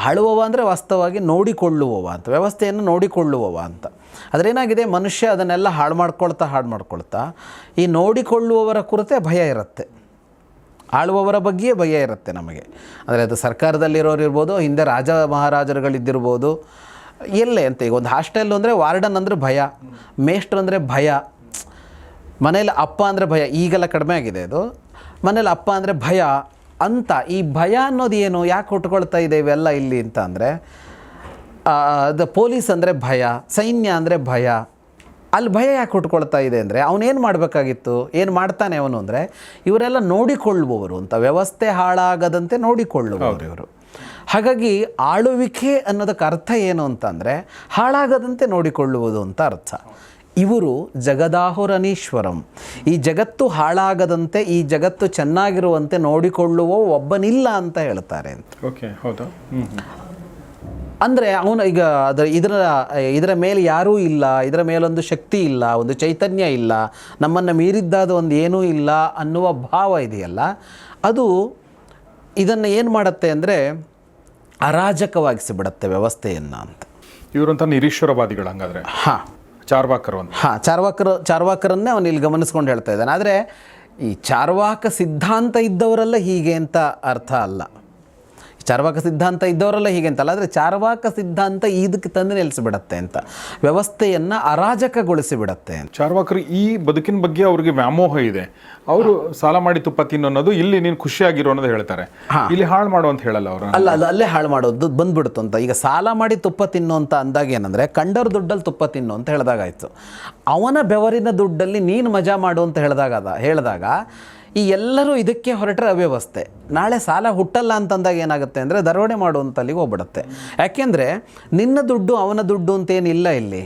ಆಳುವವ ಅಂದರೆ ವಾಸ್ತವವಾಗಿ ನೋಡಿಕೊಳ್ಳುವವ ಅಂತ, ವ್ಯವಸ್ಥೆಯನ್ನು ನೋಡಿಕೊಳ್ಳುವವ ಅಂತ. ಏನಾಗಿದೆ, ಮನುಷ್ಯ ಅದನ್ನೆಲ್ಲ ಹಾಳು ಮಾಡ್ಕೊಳ್ತಾ ಹಾಳು ಮಾಡ್ಕೊಳ್ತಾ, ಈ ನೋಡಿಕೊಳ್ಳುವವರ ಕುರಿತೇ ಭಯ ಇರುತ್ತೆ. ಆಳುವವರ ಬಗ್ಗೆಯೇ ಭಯ ಇರುತ್ತೆ ನಮಗೆ. ಅಂದರೆ ಅದು ಸರ್ಕಾರದಲ್ಲಿರೋರು ಇರ್ಬೋದು, ಹಿಂದೆ ರಾಜ ಮಹಾರಾಜರುಗಳಿದ್ದಿರ್ಬೋದು, ಎಲ್ಲೇ ಅಂತ ಈಗ ಒಂದು ಹಾಸ್ಟೆಲ್ ಅಂದರೆ ವಾರ್ಡನ್ ಅಂದರೆ ಭಯ, ಮೇಷ್ಟ್ರು ಅಂದರೆ ಭಯ ಮನೇಲಿ ಅಪ್ಪ ಅಂದರೆ ಭಯ, ಈಗೆಲ್ಲ ಕಡಿಮೆ ಆಗಿದೆ ಅದು. ಮನೇಲಿ ಅಪ್ಪ ಅಂದರೆ ಭಯ ಅಂತ, ಈ ಭಯ ಅನ್ನೋದು ಏನು, ಯಾಕೆ ಹುಟ್ಕೊಳ್ತಾ ಇದೆ ಇವೆಲ್ಲ ಇಲ್ಲಿ ಅಂತ ಅಂದರೆ ಅದು ಪೊಲೀಸ್ ಅಂದರೆ ಭಯ, ಸೈನ್ಯ ಅಂದರೆ ಭಯ ಅಲ್ಲಿ ಭಯ ಯಾಕೆ ಹುಟ್ಕೊಳ್ತಾ ಇದೆ ಅಂದರೆ ಅವನೇನು ಮಾಡಬೇಕಾಗಿತ್ತು? ಏನು ಮಾಡ್ತಾನೆ ಅವನು ಅಂದರೆ ಇವರೆಲ್ಲ ನೋಡಿಕೊಳ್ಳುವವರು ಅಂತ ವ್ಯವಸ್ಥೆ ಹಾಳಾಗದಂತೆ ನೋಡಿಕೊಳ್ಳುವವರು ಇವರು. ಹಾಗಾಗಿ ಆಳುವಿಕೆ ಅನ್ನೋದಕ್ಕೆ ಅರ್ಥ ಏನು ಅಂತಂದರೆ ಹಾಳಾಗದಂತೆ ನೋಡಿಕೊಳ್ಳುವುದು ಅಂತ ಅರ್ಥ. ಇವರು ಜಗದಾಹುರನೀಶ್ವರಂ. ಈ ಜಗತ್ತು ಹಾಳಾಗದಂತೆ ಈ ಜಗತ್ತು ಚೆನ್ನಾಗಿರುವಂತೆ ನೋಡಿಕೊಳ್ಳುವ ಒಬ್ಬನಿಲ್ಲ ಅಂತ ಹೇಳ್ತಾರೆ ಅಂತ. ಓಕೆ ಹೌದಾ. ಅಂದರೆ ಅವನು ಈಗ ಅದರ ಇದರ ಇದರ ಮೇಲೆ ಯಾರೂ ಇಲ್ಲ ಇದರ ಮೇಲೊಂದು ಶಕ್ತಿ ಇಲ್ಲ ಒಂದು ಚೈತನ್ಯ ಇಲ್ಲ ನಮ್ಮನ್ನು ಮೀರಿದ್ದಾದ ಒಂದು ಏನೂ ಇಲ್ಲ ಅನ್ನುವ ಭಾವ ಇದೆಯಲ್ಲ? ಅದು ಇದನ್ನು ಏನು ಮಾಡುತ್ತೆ ಅಂದರೆ ಅರಾಜಕವಾಗಿಸಿಬಿಡತ್ತೆ ವ್ಯವಸ್ಥೆಯನ್ನು ಅಂತ. ಇವರಂತ ನಿರೀಶ್ವರವಾದಿಗಳು ಹಂಗಾದ್ರೆ. ಹಾಂ. ಚಾರ್ವಾಕರು ಅಂತ. ಹಾಂ ಚಾರ್ವಾಕರು ಚಾರ್ವಾಕರನ್ನೇ ಅವನು ಇಲ್ಲಿ ಗಮನಿಸ್ಕೊಂಡು ಹೇಳ್ತಾ ಇದ್ದಾನೆ. ಆದರೆ ಈ ಚಾರ್ವಾಕ ಸಿದ್ಧಾಂತ ಇದ್ದವರೆಲ್ಲ ಹೀಗೆ ಅಂತ ಅರ್ಥ ಅಲ್ಲ. ಚಾರ್ವಾಕ ಸಿದ್ಧಾಂತ ಇದ್ದವರೆಲ್ಲ ಹೀಗೆ ಅಂತಲ್ಲ ಆದರೆ ಚಾರ್ವಾಕ ಸಿದ್ಧಾಂತ ಇದಕ್ಕೆ ತಂದು ನಿಲ್ಲಿಸಿಬಿಡತ್ತೆ ಅಂತ. ವ್ಯವಸ್ಥೆಯನ್ನು ಅರಾಜಕಗೊಳಿಸಿಬಿಡತ್ತೆ ಚಾರ್ವಾಕರು ಈ ಬದುಕಿನ ಬಗ್ಗೆ ಅವ್ರಿಗೆ ವ್ಯಾಮೋಹ ಇದೆ. ಅವರು ಸಾಲ ಮಾಡಿ ತುಪ್ಪ ತಿನ್ನು ಅನ್ನೋದು ಇಲ್ಲಿ ನೀನು ಖುಷಿಯಾಗಿರೋ ಅನ್ನೋದು ಹೇಳ್ತಾರೆ. ಇಲ್ಲಿ ಹಾಳು ಮಾಡು ಅಂತ ಹೇಳಲ್ಲ ಅವರು. ಅಲ್ಲ ಅದು ಅಲ್ಲೇ ಹಾಳು ಮಾಡೋದು ಬಂದ್ಬಿಡ್ತು ಅಂತ. ಈಗ ಸಾಲ ಮಾಡಿ ತುಪ್ಪ ತಿನ್ನು ಅಂತ ಅಂದಾಗ ಏನಂದರೆ ಕಂಡರ ದುಡ್ಡಲ್ಲಿ ತುಪ್ಪ ತಿನ್ನು ಅಂತ ಹೇಳಿದಾಗಾಯ್ತು. ಅವನ ಬೆವರಿನ ದುಡ್ಡಲ್ಲಿ ನೀನು ಮಜಾ ಮಾಡು ಅಂತ ಹೇಳಿದಾಗ ಅದ ಹೇಳಿದಾಗ ಈ ಎಲ್ಲರೂ ಇದಕ್ಕೆ ಹೊರಟ್ರೆ ಅವ್ಯವಸ್ಥೆ. ನಾಳೆ ಸಾಲ ಹುಟ್ಟಲ್ಲ ಅಂತಂದಾಗ ಏನಾಗುತ್ತೆ ಅಂದರೆ ದರೋಡೆ ಮಾಡುವಂಥಲ್ಲಿಗೆ ಹೋಗ್ಬಿಡುತ್ತೆ. ಯಾಕೆಂದರೆ ನಿನ್ನ ದುಡ್ಡು ಅವನ ದುಡ್ಡು ಅಂತೇನಿಲ್ಲ ಇಲ್ಲಿ.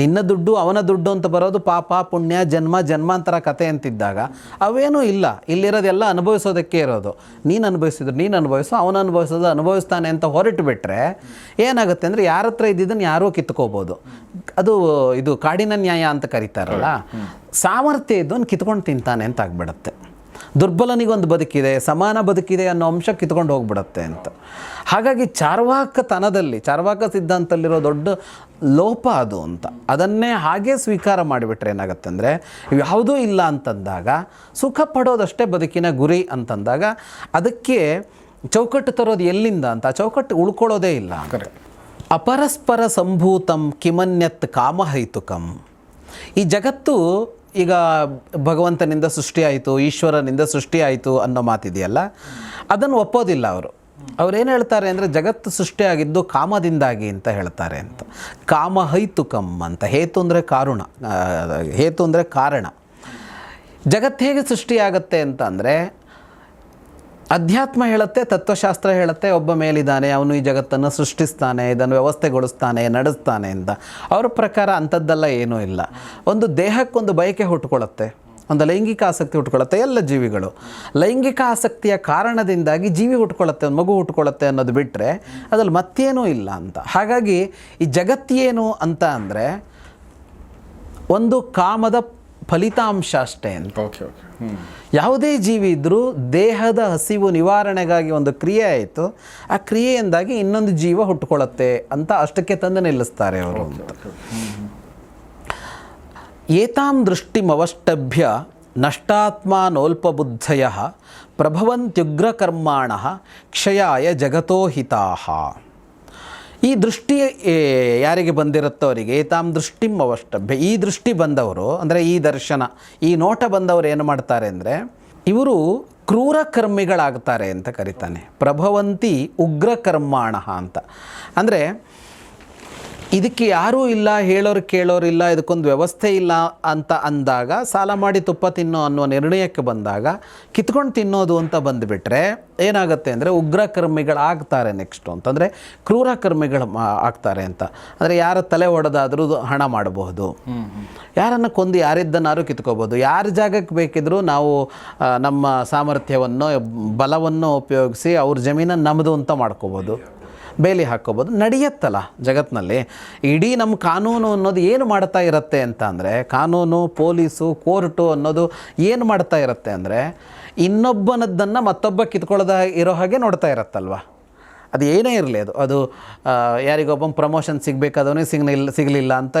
ನಿನ್ನ ದುಡ್ಡು ಅವನ ದುಡ್ಡು ಅಂತ ಬರೋದು ಪಾಪ, ಪುಣ್ಯ, ಜನ್ಮ, ಜನ್ಮಾಂತರ ಕತೆ ಅಂತಿದ್ದಾಗ ಅವೇನೂ ಇಲ್ಲ. ಇಲ್ಲಿರೋದೆಲ್ಲ ಅನುಭವಿಸೋದಕ್ಕೆ ಇರೋದು. ನೀನು ಅನುಭವಿಸಿದ್ರು ನೀನು ಅನುಭವಿಸೋ, ಅವನು ಅನುಭವಿಸೋದು ಅನುಭವಿಸ್ತಾನೆ ಅಂತ ಹೊರಟು ಬಿಟ್ಟರೆ ಏನಾಗುತ್ತೆ ಅಂದರೆ ಯಾರ ಹತ್ರ ಇದ್ದಿದ್ದನ್ನು ಯಾರೋ ಕಿತ್ಕೋಬೋದು. ಅದು ಇದು ಕಾಡಿನ ನ್ಯಾಯ ಅಂತ ಕರೀತಾರಲ್ಲ. ಸಾಮರ್ಥ್ಯ ಇದ್ದವನು ಕಿತ್ಕೊಂಡು ತಿಂತಾನೆ ಅಂತ ಆಗ್ಬಿಡತ್ತೆ. ದುರ್ಬಲನಿಗೊಂದು ಬದುಕಿದೆ ಸಮಾನ ಬದುಕಿದೆ ಅನ್ನೋ ಅಂಶ ಕಿತ್ಕೊಂಡು ಹೋಗ್ಬಿಡತ್ತೆ ಅಂತ. ಹಾಗಾಗಿ ಚಾರ್ವಾಕತನದಲ್ಲಿ ಚಾರ್ವಾಕ ಸಿದ್ಧಾಂತದಲ್ಲಿರೋ ದೊಡ್ಡ ಲೋಪ ಅದು ಅಂತ. ಅದನ್ನೇ ಹಾಗೇ ಸ್ವೀಕಾರ ಮಾಡಿಬಿಟ್ರೆ ಏನಾಗುತ್ತೆ ಅಂದರೆ ಯಾವುದೂ ಇಲ್ಲ ಅಂತಂದಾಗ ಸುಖ ಪಡೋದಷ್ಟೇ ಬದುಕಿನ ಗುರಿ ಅಂತಂದಾಗ ಅದಕ್ಕೆ ಚೌಕಟ್ಟು ತರೋದು ಎಲ್ಲಿಂದ ಅಂತ ಚೌಕಟ್ಟು ಉಳ್ಕೊಳ್ಳೋದೇ ಇಲ್ಲ ಅಪರಸ್ಪರ ಸಂಭೂತಂ ಕಿಮನ್ಯತ್ ಕಾಮಹೈತುಕಂ. ಈ ಜಗತ್ತು ಈಗ ಭಗವಂತನಿಂದ ಸೃಷ್ಟಿಯಾಯಿತು, ಈಶ್ವರನಿಂದ ಸೃಷ್ಟಿಯಾಯಿತು ಅನ್ನೋ ಮಾತಿದೆಯಲ್ಲ? ಅದನ್ನು ಒಪ್ಪೋದಿಲ್ಲ ಅವರು. ಅವ್ರೇನು ಹೇಳ್ತಾರೆ ಅಂದರೆ, ಜಗತ್ತು ಸೃಷ್ಟಿಯಾಗಿದ್ದು ಕಾಮದಿಂದಾಗಿ ಅಂತ ಹೇಳ್ತಾರೆ ಅಂತ. ಕಾಮ ಕಾಮಹೈತುಕಂ ಅಂತ. ಹೇತು ಅಂದರೆ ಕಾರುಣ ಹೇತು ಅಂದರೆ ಕಾರಣ. ಜಗತ್ತು ಹೇಗೆ ಸೃಷ್ಟಿಯಾಗತ್ತೆ ಅಂತ ಅಂದರೆ ಅಧ್ಯಾತ್ಮ ಹೇಳುತ್ತೆ, ತತ್ವಶಾಸ್ತ್ರ ಹೇಳುತ್ತೆ, ಒಬ್ಬ ಮೇಲಿದ್ದಾನೆ, ಅವನು ಈ ಜಗತ್ತನ್ನು ಸೃಷ್ಟಿಸ್ತಾನೆ, ಇದನ್ನು ವ್ಯವಸ್ಥೆಗೊಳಿಸ್ತಾನೆ, ನಡೆಸ್ತಾನೆ ಅಂತ. ಅವರ ಪ್ರಕಾರ ಅಂಥದ್ದೆಲ್ಲ ಏನೂ ಇಲ್ಲ. ಒಂದು ದೇಹಕ್ಕೊಂದು ಬಯಕೆ ಹುಟ್ಕೊಳ್ಳುತ್ತೆ, ಒಂದು ಲೈಂಗಿಕ ಆಸಕ್ತಿ ಹುಟ್ಕೊಳ್ಳುತ್ತೆ, ಎಲ್ಲ ಜೀವಿಗಳು. ಲೈಂಗಿಕ ಆಸಕ್ತಿಯ ಕಾರಣದಿಂದಾಗಿ ಜೀವಿ ಹುಟ್ಕೊಳ್ಳುತ್ತೆ, ಒಂದು ಮಗು ಹುಟ್ಕೊಳ್ಳುತ್ತೆ ಅನ್ನೋದು ಬಿಟ್ಟರೆ ಅದ್ರಲ್ಲಿ ಮತ್ತೇನೂ ಇಲ್ಲ ಅಂತ. ಹಾಗಾಗಿ ಈ ಜಗತ್ತೇನು ಅಂತ ಅಂದರೆ ಒಂದು ಕಾಮದ ಫಲಿತಾಂಶ ಅಷ್ಟೇ ಅಂತ ಓಕೆ ಯಾವುದೇ ಜೀವಿ ಇದ್ದರೂ ದೇಹದ ಹಸಿವು ನಿವಾರಣೆಗಾಗಿ ಒಂದು ಕ್ರಿಯೆ ಆಯಿತು. ಆ ಕ್ರಿಯೆಯಿಂದಾಗಿ ಇನ್ನೊಂದು ಜೀವ ಹುಟ್ಟುಕೊಳ್ಳುತ್ತೆ ಅಂತ ಅಷ್ಟಕ್ಕೆ ತಂದು ನಿಲ್ಲಿಸ್ತಾರೆ ಅವರು ಅಂತ. ಏತಾಂ ದೃಷ್ಟಿಮವಷ್ಟಭ್ಯ ನಷ್ಟಾತ್ಮಾನೋಲ್ಪಬುದ್ಧಯ ಪ್ರಭವಂತ್ಯುಗ್ರಕರ್ಮಾಣ ಕ್ಷಯಾಯ ಜಗತೋ ಹಿತಾಹ ಈ ದೃಷ್ಟಿ ಯಾರಿಗೆ ಬಂದಿರುತ್ತೋ ಅವರಿಗೆ, ತಾಮ್ ದೃಷ್ಟಿಂ ಅವಷ್ಟಭ್ಯ. ಈ ದೃಷ್ಟಿ ಬಂದವರು, ಅಂದರೆ ಈ ದರ್ಶನ, ಈ ನೋಟ ಬಂದವರು ಏನು ಮಾಡ್ತಾರೆ ಅಂದರೆ, ಇವರು ಕ್ರೂರ ಕರ್ಮಿಗಳಾಗ್ತಾರೆ ಅಂತ ಕರಿತಾನೆ. ಪ್ರಭವಂತಿ ಉಗ್ರ ಕರ್ಮಾಣ ಅಂತ. ಅಂದರೆ ಇದಕ್ಕೆ ಯಾರೂ ಇಲ್ಲ, ಹೇಳೋರು ಕೇಳೋರು ಇಲ್ಲ, ಇದಕ್ಕೊಂದು ವ್ಯವಸ್ಥೆ ಇಲ್ಲ ಅಂತ ಅಂದಾಗ, ಸಾಲ ಮಾಡಿ ತುಪ್ಪ ತಿನ್ನೋ ಅನ್ನುವ ನಿರ್ಣಯಕ್ಕೆ ಬಂದಾಗ, ಕಿತ್ಕೊಂಡು ತಿನ್ನೋದು ಅಂತ ಬಂದುಬಿಟ್ರೆ ಏನಾಗುತ್ತೆ ಅಂದರೆ ಉಗ್ರ ಕರ್ಮಿಗಳಾಗ್ತಾರೆ ನೆಕ್ಸ್ಟು ಅಂತಂದರೆ ಕ್ರೂರ ಕರ್ಮಿಗಳು ಆಗ್ತಾರೆ ಅಂತ. ಅಂದರೆ ಯಾರ ತಲೆ ಒಡೆದಾದರೂ ಹಣ ಮಾಡಬಹುದು ಯಾರನ್ನು ಕೊಂದು ಯಾರಿದ್ದನ್ನಾರು ಕಿತ್ಕೋಬೋದು. ಯಾರ ಜಾಗಕ್ಕೆ ಬೇಕಿದ್ರೂ ನಾವು ನಮ್ಮ ಸಾಮರ್ಥ್ಯವನ್ನು, ಬಲವನ್ನು ಉಪಯೋಗಿಸಿ ಅವ್ರ ಜಮೀನನ್ನು ನಮ್ಮದು ಅಂತ ಮಾಡ್ಕೋಬೋದು. ಬೇಲಿ ಹಾಕ್ಕೋಬೋದು ನಡೆಯುತ್ತಲ್ಲ ಜಗತ್ತಿನಲ್ಲಿ ಇಡೀ ನಮ್ಮ ಕಾನೂನು ಅನ್ನೋದು ಏನು ಮಾಡ್ತಾ ಇರುತ್ತೆ ಅಂತ ಅಂದರೆ, ಕಾನೂನು, ಪೊಲೀಸು, ಕೋರ್ಟು ಅನ್ನೋದು ಏನು ಮಾಡ್ತಾ ಇರುತ್ತೆ ಅಂದರೆ, ಇನ್ನೊಬ್ಬನದ್ದನ್ನು ಮತ್ತೊಬ್ಬ ಕಿತ್ಕೊಳ್ಳೋದ ಇರೋ ಹಾಗೆ ನೋಡ್ತಾ ಇರತ್ತಲ್ವ? ಅದು ಏನೇ ಇರಲಿ ಅದು. ಅದು ಯಾರಿಗೊಬ್ಬ ಪ್ರಮೋಷನ್ ಸಿಗಬೇಕಾದವನೇ ಸಿಗ್ಲಿಲ್ಲ ಸಿಗಲಿಲ್ಲ ಅಂತ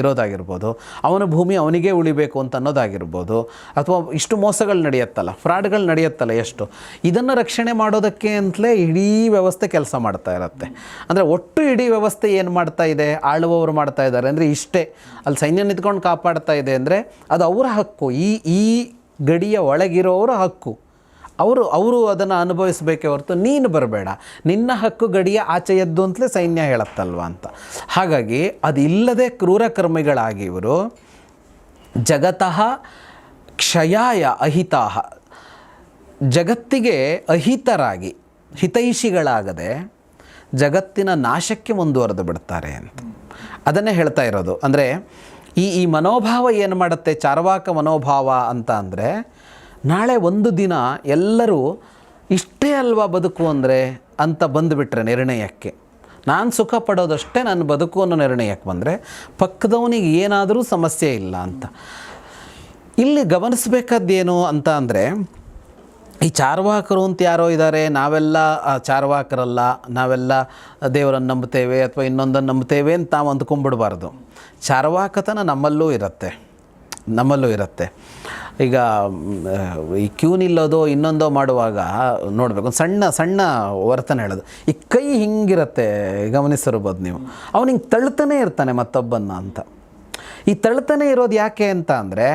ಇರೋದಾಗಿರ್ಬೋದು. ಅವನ ಭೂಮಿ ಅವನಿಗೆ ಉಳಿಬೇಕು ಅಂತ ಅನ್ನೋದಾಗಿರ್ಬೋದು. ಅಥವಾ ಇಷ್ಟು ಮೋಸಗಳು ನಡೆಯುತ್ತಲ್ಲ, ಫ್ರಾಡ್ಗಳು ನಡೆಯುತ್ತಲ್ಲ ಎಷ್ಟು. ಇದನ್ನು ರಕ್ಷಣೆ ಮಾಡೋದಕ್ಕೆ ಅಂತಲೇ ಇಡೀ ವ್ಯವಸ್ಥೆ ಕೆಲಸ ಮಾಡ್ತಾ ಇರುತ್ತೆ. ಅಂದರೆ ಒಟ್ಟು ಇಡೀ ವ್ಯವಸ್ಥೆ ಏನು ಮಾಡ್ತಾ ಇದೆ? ಆಳುವವರು ಮಾಡ್ತಾ ಇದ್ದಾರೆ ಅಂದರೆ ಇಷ್ಟೇ. ಅಲ್ಲಿ ಸೈನ್ಯ ನಿಂತ್ಕೊಂಡು ಕಾಪಾಡ್ತಾ ಇದೆ ಅಂದರೆ ಅದು ಅವರ ಹಕ್ಕು. ಈ ಈ ಗಡಿಯ ಒಳಗಿರೋವರ ಹಕ್ಕು. ಅವರು ಅವರು ಅದನ್ನು ಅನುಭವಿಸಬೇಕೇ ಹೊರತು ನೀನು ಬರಬೇಡ. ನಿನ್ನ ಹಕ್ಕು ಗಡಿಯ ಆಚೆಯದ್ದು ಅಂತಲೇ ಸೈನ್ಯ ಹೇಳತ್ತಲ್ವ ಅಂತ. ಹಾಗಾಗಿ ಅದಿಲ್ಲದೆ ಕ್ರೂರ ಕರ್ಮಿಗಳಾಗಿ ಇವರು ಜಗತಃ ಕ್ಷಯಾಯ ಅಹಿತಾಹ. ಜಗತ್ತಿಗೆ ಅಹಿತರಾಗಿ, ಹಿತೈಷಿಗಳಾಗದೆ ಜಗತ್ತಿನ ನಾಶಕ್ಕೆ ಮುಂದುವರೆದು ಬಿಡ್ತಾರೆ ಅಂತ. ಅದನ್ನೇ ಹೇಳ್ತಾ ಇರೋದು. ಅಂದರೆ ಈ ಈ ಮನೋಭಾವ ಏನು ಮಾಡುತ್ತೆ? ಚಾರ್ವಾಕ ಮನೋಭಾವ ಅಂತ ಅಂದರೆ ನಾಳೆ ಒಂದು ದಿನ ಎಲ್ಲರೂ ಇಷ್ಟೇ ಅಲ್ವಾ ಬದುಕು ಅಂದರೆ ಅಂತ ಬಂದುಬಿಟ್ರೆ ನಿರ್ಣಯಕ್ಕೆ. ನಾನು ಸುಖ ಪಡೋದಷ್ಟೇ ನನ್ನ ಬದುಕು ಅನ್ನೋ ನಿರ್ಣಯಕ್ಕೆ ಬಂದರೆ ಪಕ್ಕದವನಿಗೆ ಏನಾದರೂ ಸಮಸ್ಯೆ ಇಲ್ಲ ಅಂತ. ಇಲ್ಲಿ ಗಮನಿಸಬೇಕಾದ್ದೇನು ಅಂತ ಅಂದರೆ ಈ ಚಾರ್ವಾಕರು ಅಂತ ಯಾರೋ ಇದ್ದಾರೆ ನಾವೆಲ್ಲ ಚಾರ್ವಾಕರಲ್ಲ, ನಾವೆಲ್ಲ ದೇವರನ್ನು ನಂಬುತ್ತೇವೆ ಅಥವಾ ಇನ್ನೊಂದನ್ನು ನಂಬುತ್ತೇವೆ ಅಂತ ನಾವು ಅಂದ್ಕೊಂಬಿಡಬಾರ್ದು ಚಾರ್ವಾಕತನ ನಮ್ಮಲ್ಲೂ ಇರುತ್ತೆ. ನಮ್ಮಲ್ಲೂ ಇರುತ್ತೆ. ಈಗ ಈ ಕ್ಯೂ ನಿಲ್ಲೋದು ಇನ್ನೊಂದೋ ಮಾಡುವಾಗ ನೋಡಬೇಕು. ಒಂದು ಸಣ್ಣ ಸಣ್ಣ ವರ್ತನೆ ಹೇಳೋದು. ಈ ಕೈ ಹಿಂಗಿರುತ್ತೆ, ಗಮನಿಸಿರ್ಬೋದು ನೀವು. ಅವನು ಹಿಂಗೆ ತಳ್ತಾನೆ ಇರ್ತಾನೆ ಮತ್ತೊಬ್ಬನ್ನ ಅಂತ. ಈ ತಳ್ತಾನೆ ಇರೋದು ಯಾಕೆ ಅಂತ ಅಂದರೆ,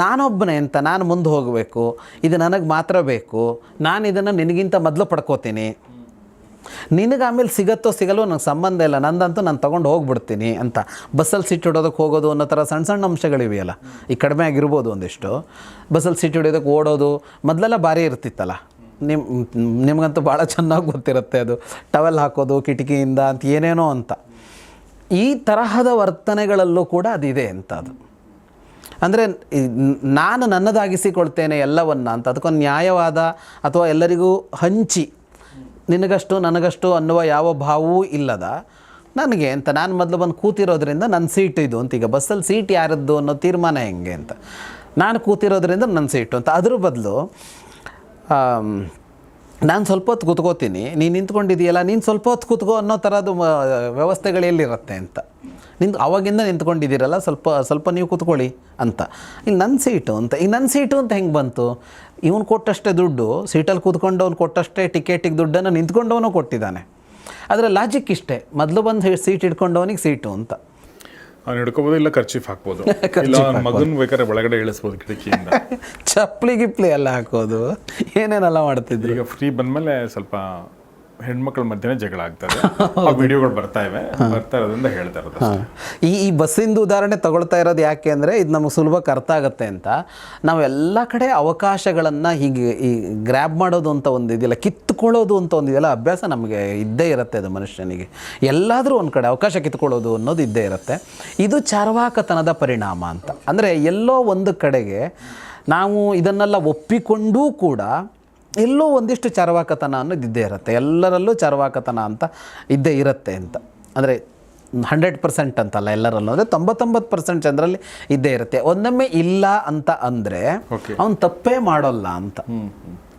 ನಾನೊಬ್ಬನೇ ಅಂತ, ನಾನು ಮುಂದೆ ಹೋಗಬೇಕು, ಇದು ನನಗೆ ಮಾತ್ರ ಬೇಕು, ನಾನು ಇದನ್ನು ನಿನಗಿಂತ ಮೊದಲು ಪಡ್ಕೋತೀನಿ ನಿನಗೆ ಆಮೇಲೆ ಸಿಗತ್ತೋ ಸಿಗಲ್ಲೋ ನನಗೆ ಸಂಬಂಧ ಇಲ್ಲ. ನಂದಂತೂ ನಾನು ತೊಗೊಂಡು ಹೋಗ್ಬಿಡ್ತೀನಿ ಅಂತ. ಬಸ್ಸಲ್ಲಿ ಸೀಟ್ ಹಿಡೋದಕ್ಕೆ ಹೋಗೋದು ಅನ್ನೋ ಥರ ಸಣ್ಣ ಸಣ್ಣ ಅಂಶಗಳಿವೆಯಲ್ಲ. ಈ ಕಡಿಮೆ ಆಗಿರ್ಬೋದು ಒಂದಿಷ್ಟು. ಬಸ್ಸಲ್ಲಿ ಸೀಟ್ ಹಿಡಿಯೋದಕ್ಕೆ ಓಡೋದು ಮೊದಲೆಲ್ಲ ಭಾರಿ ಇರ್ತಿತ್ತಲ್ಲ. ನಿಮ್ಮ ನಿಮಗಂತೂ ಭಾಳ ಚೆನ್ನಾಗಿ ಗೊತ್ತಿರುತ್ತೆ ಅದು. ಟವೆಲ್ ಹಾಕೋದು, ಕಿಟಕಿಯಿಂದ ಅಂತ ಏನೇನೋ ಅಂತ. ಈ ತರಹದ ವರ್ತನೆಗಳಲ್ಲೂ ಕೂಡ ಅದಿದೆ ಅಂತ ಅದು. ಅಂದರೆ ನಾನು ನನ್ನದಾಗಿಸಿಕೊಳ್ತೇನೆ ಎಲ್ಲವನ್ನ ಅಂತ. ಅದಕ್ಕೊಂದು ನ್ಯಾಯವಾದ ಅಥವಾ ಎಲ್ಲರಿಗೂ ಹಂಚಿ ನಿನಗಷ್ಟು, ನನಗಷ್ಟು ಅನ್ನುವ ಯಾವ ಭಾವವೂ ಇಲ್ಲದ ನನಗೆ ಅಂತ ನಾನು ಮೊದಲು ಬಂದು ಕೂತಿರೋದ್ರಿಂದ ನನ್ನ ಸೀಟ್ ಇದು ಅಂತ. ಈಗ ಬಸ್ಸಲ್ಲಿ ಸೀಟ್ ಯಾರದ್ದು ಅನ್ನೋ ತೀರ್ಮಾನ ಹೆಂಗೆ ಅಂತ. ನಾನು ಕೂತಿರೋದ್ರಿಂದ ನನ್ನ ಸೀಟು ಅಂತ. ಅದ್ರ ಬದಲು ನಾನು ಸ್ವಲ್ಪ ಹೊತ್ತು ಕೂತ್ಕೋತೀನಿ. ನೀನು ನಿಂತ್ಕೊಂಡಿದೆಯಲ್ಲ, ನೀನು ಸ್ವಲ್ಪ ಹೊತ್ತು ಕೂತ್ಕೋ ಅನ್ನೋ ಥರದ್ದು ವ್ಯವಸ್ಥೆಗಳು ಎಲ್ಲಿರುತ್ತೆ ಅಂತ. ನಿಂತು, ಅವಾಗಿಂದ ನಿಂತ್ಕೊಂಡಿದ್ದೀರಲ್ಲ, ಸ್ವಲ್ಪ ಸ್ವಲ್ಪ ನೀವು ಕೂತ್ಕೊಳ್ಳಿ ಅಂತ. ಈಗ ನನ್ನ ಸೀಟು ಅಂತ. ಈಗ ನನ್ನ ಸೀಟು ಅಂತ ಹೆಂಗೆ ಬಂತು? ಇವನು ಕೊಟ್ಟಷ್ಟೇ ದುಡ್ಡು ಸೀಟಲ್ಲಿ ಕೂತ್ಕೊಂಡವನು ಕೊಟ್ಟಷ್ಟೇ ಟಿಕೆಟಿಗೆ ದುಡ್ಡನ್ನು ನಿಂತ್ಕೊಂಡವನು ಕೊಟ್ಟಿದ್ದಾನೆ. ಅದರ ಲಾಜಿಕ್ ಇಷ್ಟೇ ಮೊದಲು ಬಂದು ಸೀಟ್ ಹಿಡ್ಕೊಂಡವನಿಗೆ ಸೀಟು ಅಂತ. ಅವ್ನು ಹಿಡ್ಕೋಬೋದು ಇಲ್ಲ ಖರ್ಚೀಫ್ ಹಾಕ್ಬೋದು? ಇಲ್ಲ ಮಗನ್ ಬೇಕಾದ್ರೆ ಒಳಗಡೆ ಇಳಿಸ್ಬೋದು ಕಿಟಕಿಯಿಂದ? ಚಪ್ಪಲಿ ಗಿಪ್ಲಿ ಎಲ್ಲ ಹಾಕೋದು ಏನೇನೆಲ್ಲ ಮಾಡ್ತಿದ್ರು? ಈಗ ಫ್ರೀ ಬಂದ್ಮೇಲೆ ಸ್ವಲ್ಪ ಹೆಣ್ಮಕ್ಳ ಮಧ್ಯೆ ಜಗಳ ಆಗ್ತದೆ. ವಿಡಿಯೋಗಳು ಬರ್ತಾ ಇವೆ. ಬರ್ತಾ ಇರೋದ್ರಿಂದ ಹೇಳ್ತಾ ಇರೋದು ಈ ಈ ಬಸ್ಸಿಂದ ಉದಾಹರಣೆ ತಗೊಳ್ತಾ ಇರೋದು ಯಾಕೆ ಅಂದರೆ ಇದು ನಮಗೆ ಸುಲಭಕ್ಕೆ ಅರ್ಥ ಆಗುತ್ತೆ ಅಂತ. ನಾವು ಎಲ್ಲ ಕಡೆ ಅವಕಾಶಗಳನ್ನು ಹೀಗೆ ಈ ಗ್ರ್ಯಾಬ್ ಮಾಡೋದು ಅಂತ ಒಂದು ಇದೆಯಲ್ಲ ಕಿತ್ತುಕೊಳ್ಳೋದು ಅಂತ ಒಂದು ಇದೆಯಲ್ಲ ಅಭ್ಯಾಸ ನಮಗೆ ಇದ್ದೇ ಇರುತ್ತೆ ಅದು ಮನುಷ್ಯನಿಗೆ. ಎಲ್ಲಾದರೂ ಒಂದು ಕಡೆ ಅವಕಾಶ ಕಿತ್ಕೊಳ್ಳೋದು ಅನ್ನೋದು ಇದ್ದೇ ಇರುತ್ತೆ. ಇದು ಚಾರ್ವಾಕತನದ ಪರಿಣಾಮ ಅಂತ. ಅಂದರೆ ಎಲ್ಲೋ ಒಂದು ಕಡೆಗೆ ನಾವು ಇದನ್ನೆಲ್ಲ ಒಪ್ಪಿಕೊಂಡೂ ಕೂಡ ಎಲ್ಲೋ ಒಂದಿಷ್ಟು ಚಾರ್ವಾಕತನ ಅನ್ನೋದು ಇದ್ದೇ ಇರುತ್ತೆ. ಎಲ್ಲರಲ್ಲೂ ಚಾರ್ವಾಕತನ ಅಂತ ಇದ್ದೇ ಇರುತ್ತೆ ಅಂತ. ಅಂದರೆ ಹಂಡ್ರೆಡ್ ಪರ್ಸೆಂಟ್ ಅಂತಲ್ಲ ಎಲ್ಲರಲ್ಲೂ. ಅಂದರೆ ತೊಂಬತ್ತೊಂಬತ್ತು ಪರ್ಸೆಂಟ್ ಜನರಲ್ಲಿ ಇದ್ದೇ ಇರುತ್ತೆ. ಒಂದೊಮ್ಮೆ ಇಲ್ಲ ಅಂತ ಅಂದರೆ. ಅವನು ತಪ್ಪೇ ಮಾಡೋಲ್ಲ ಅಂತ.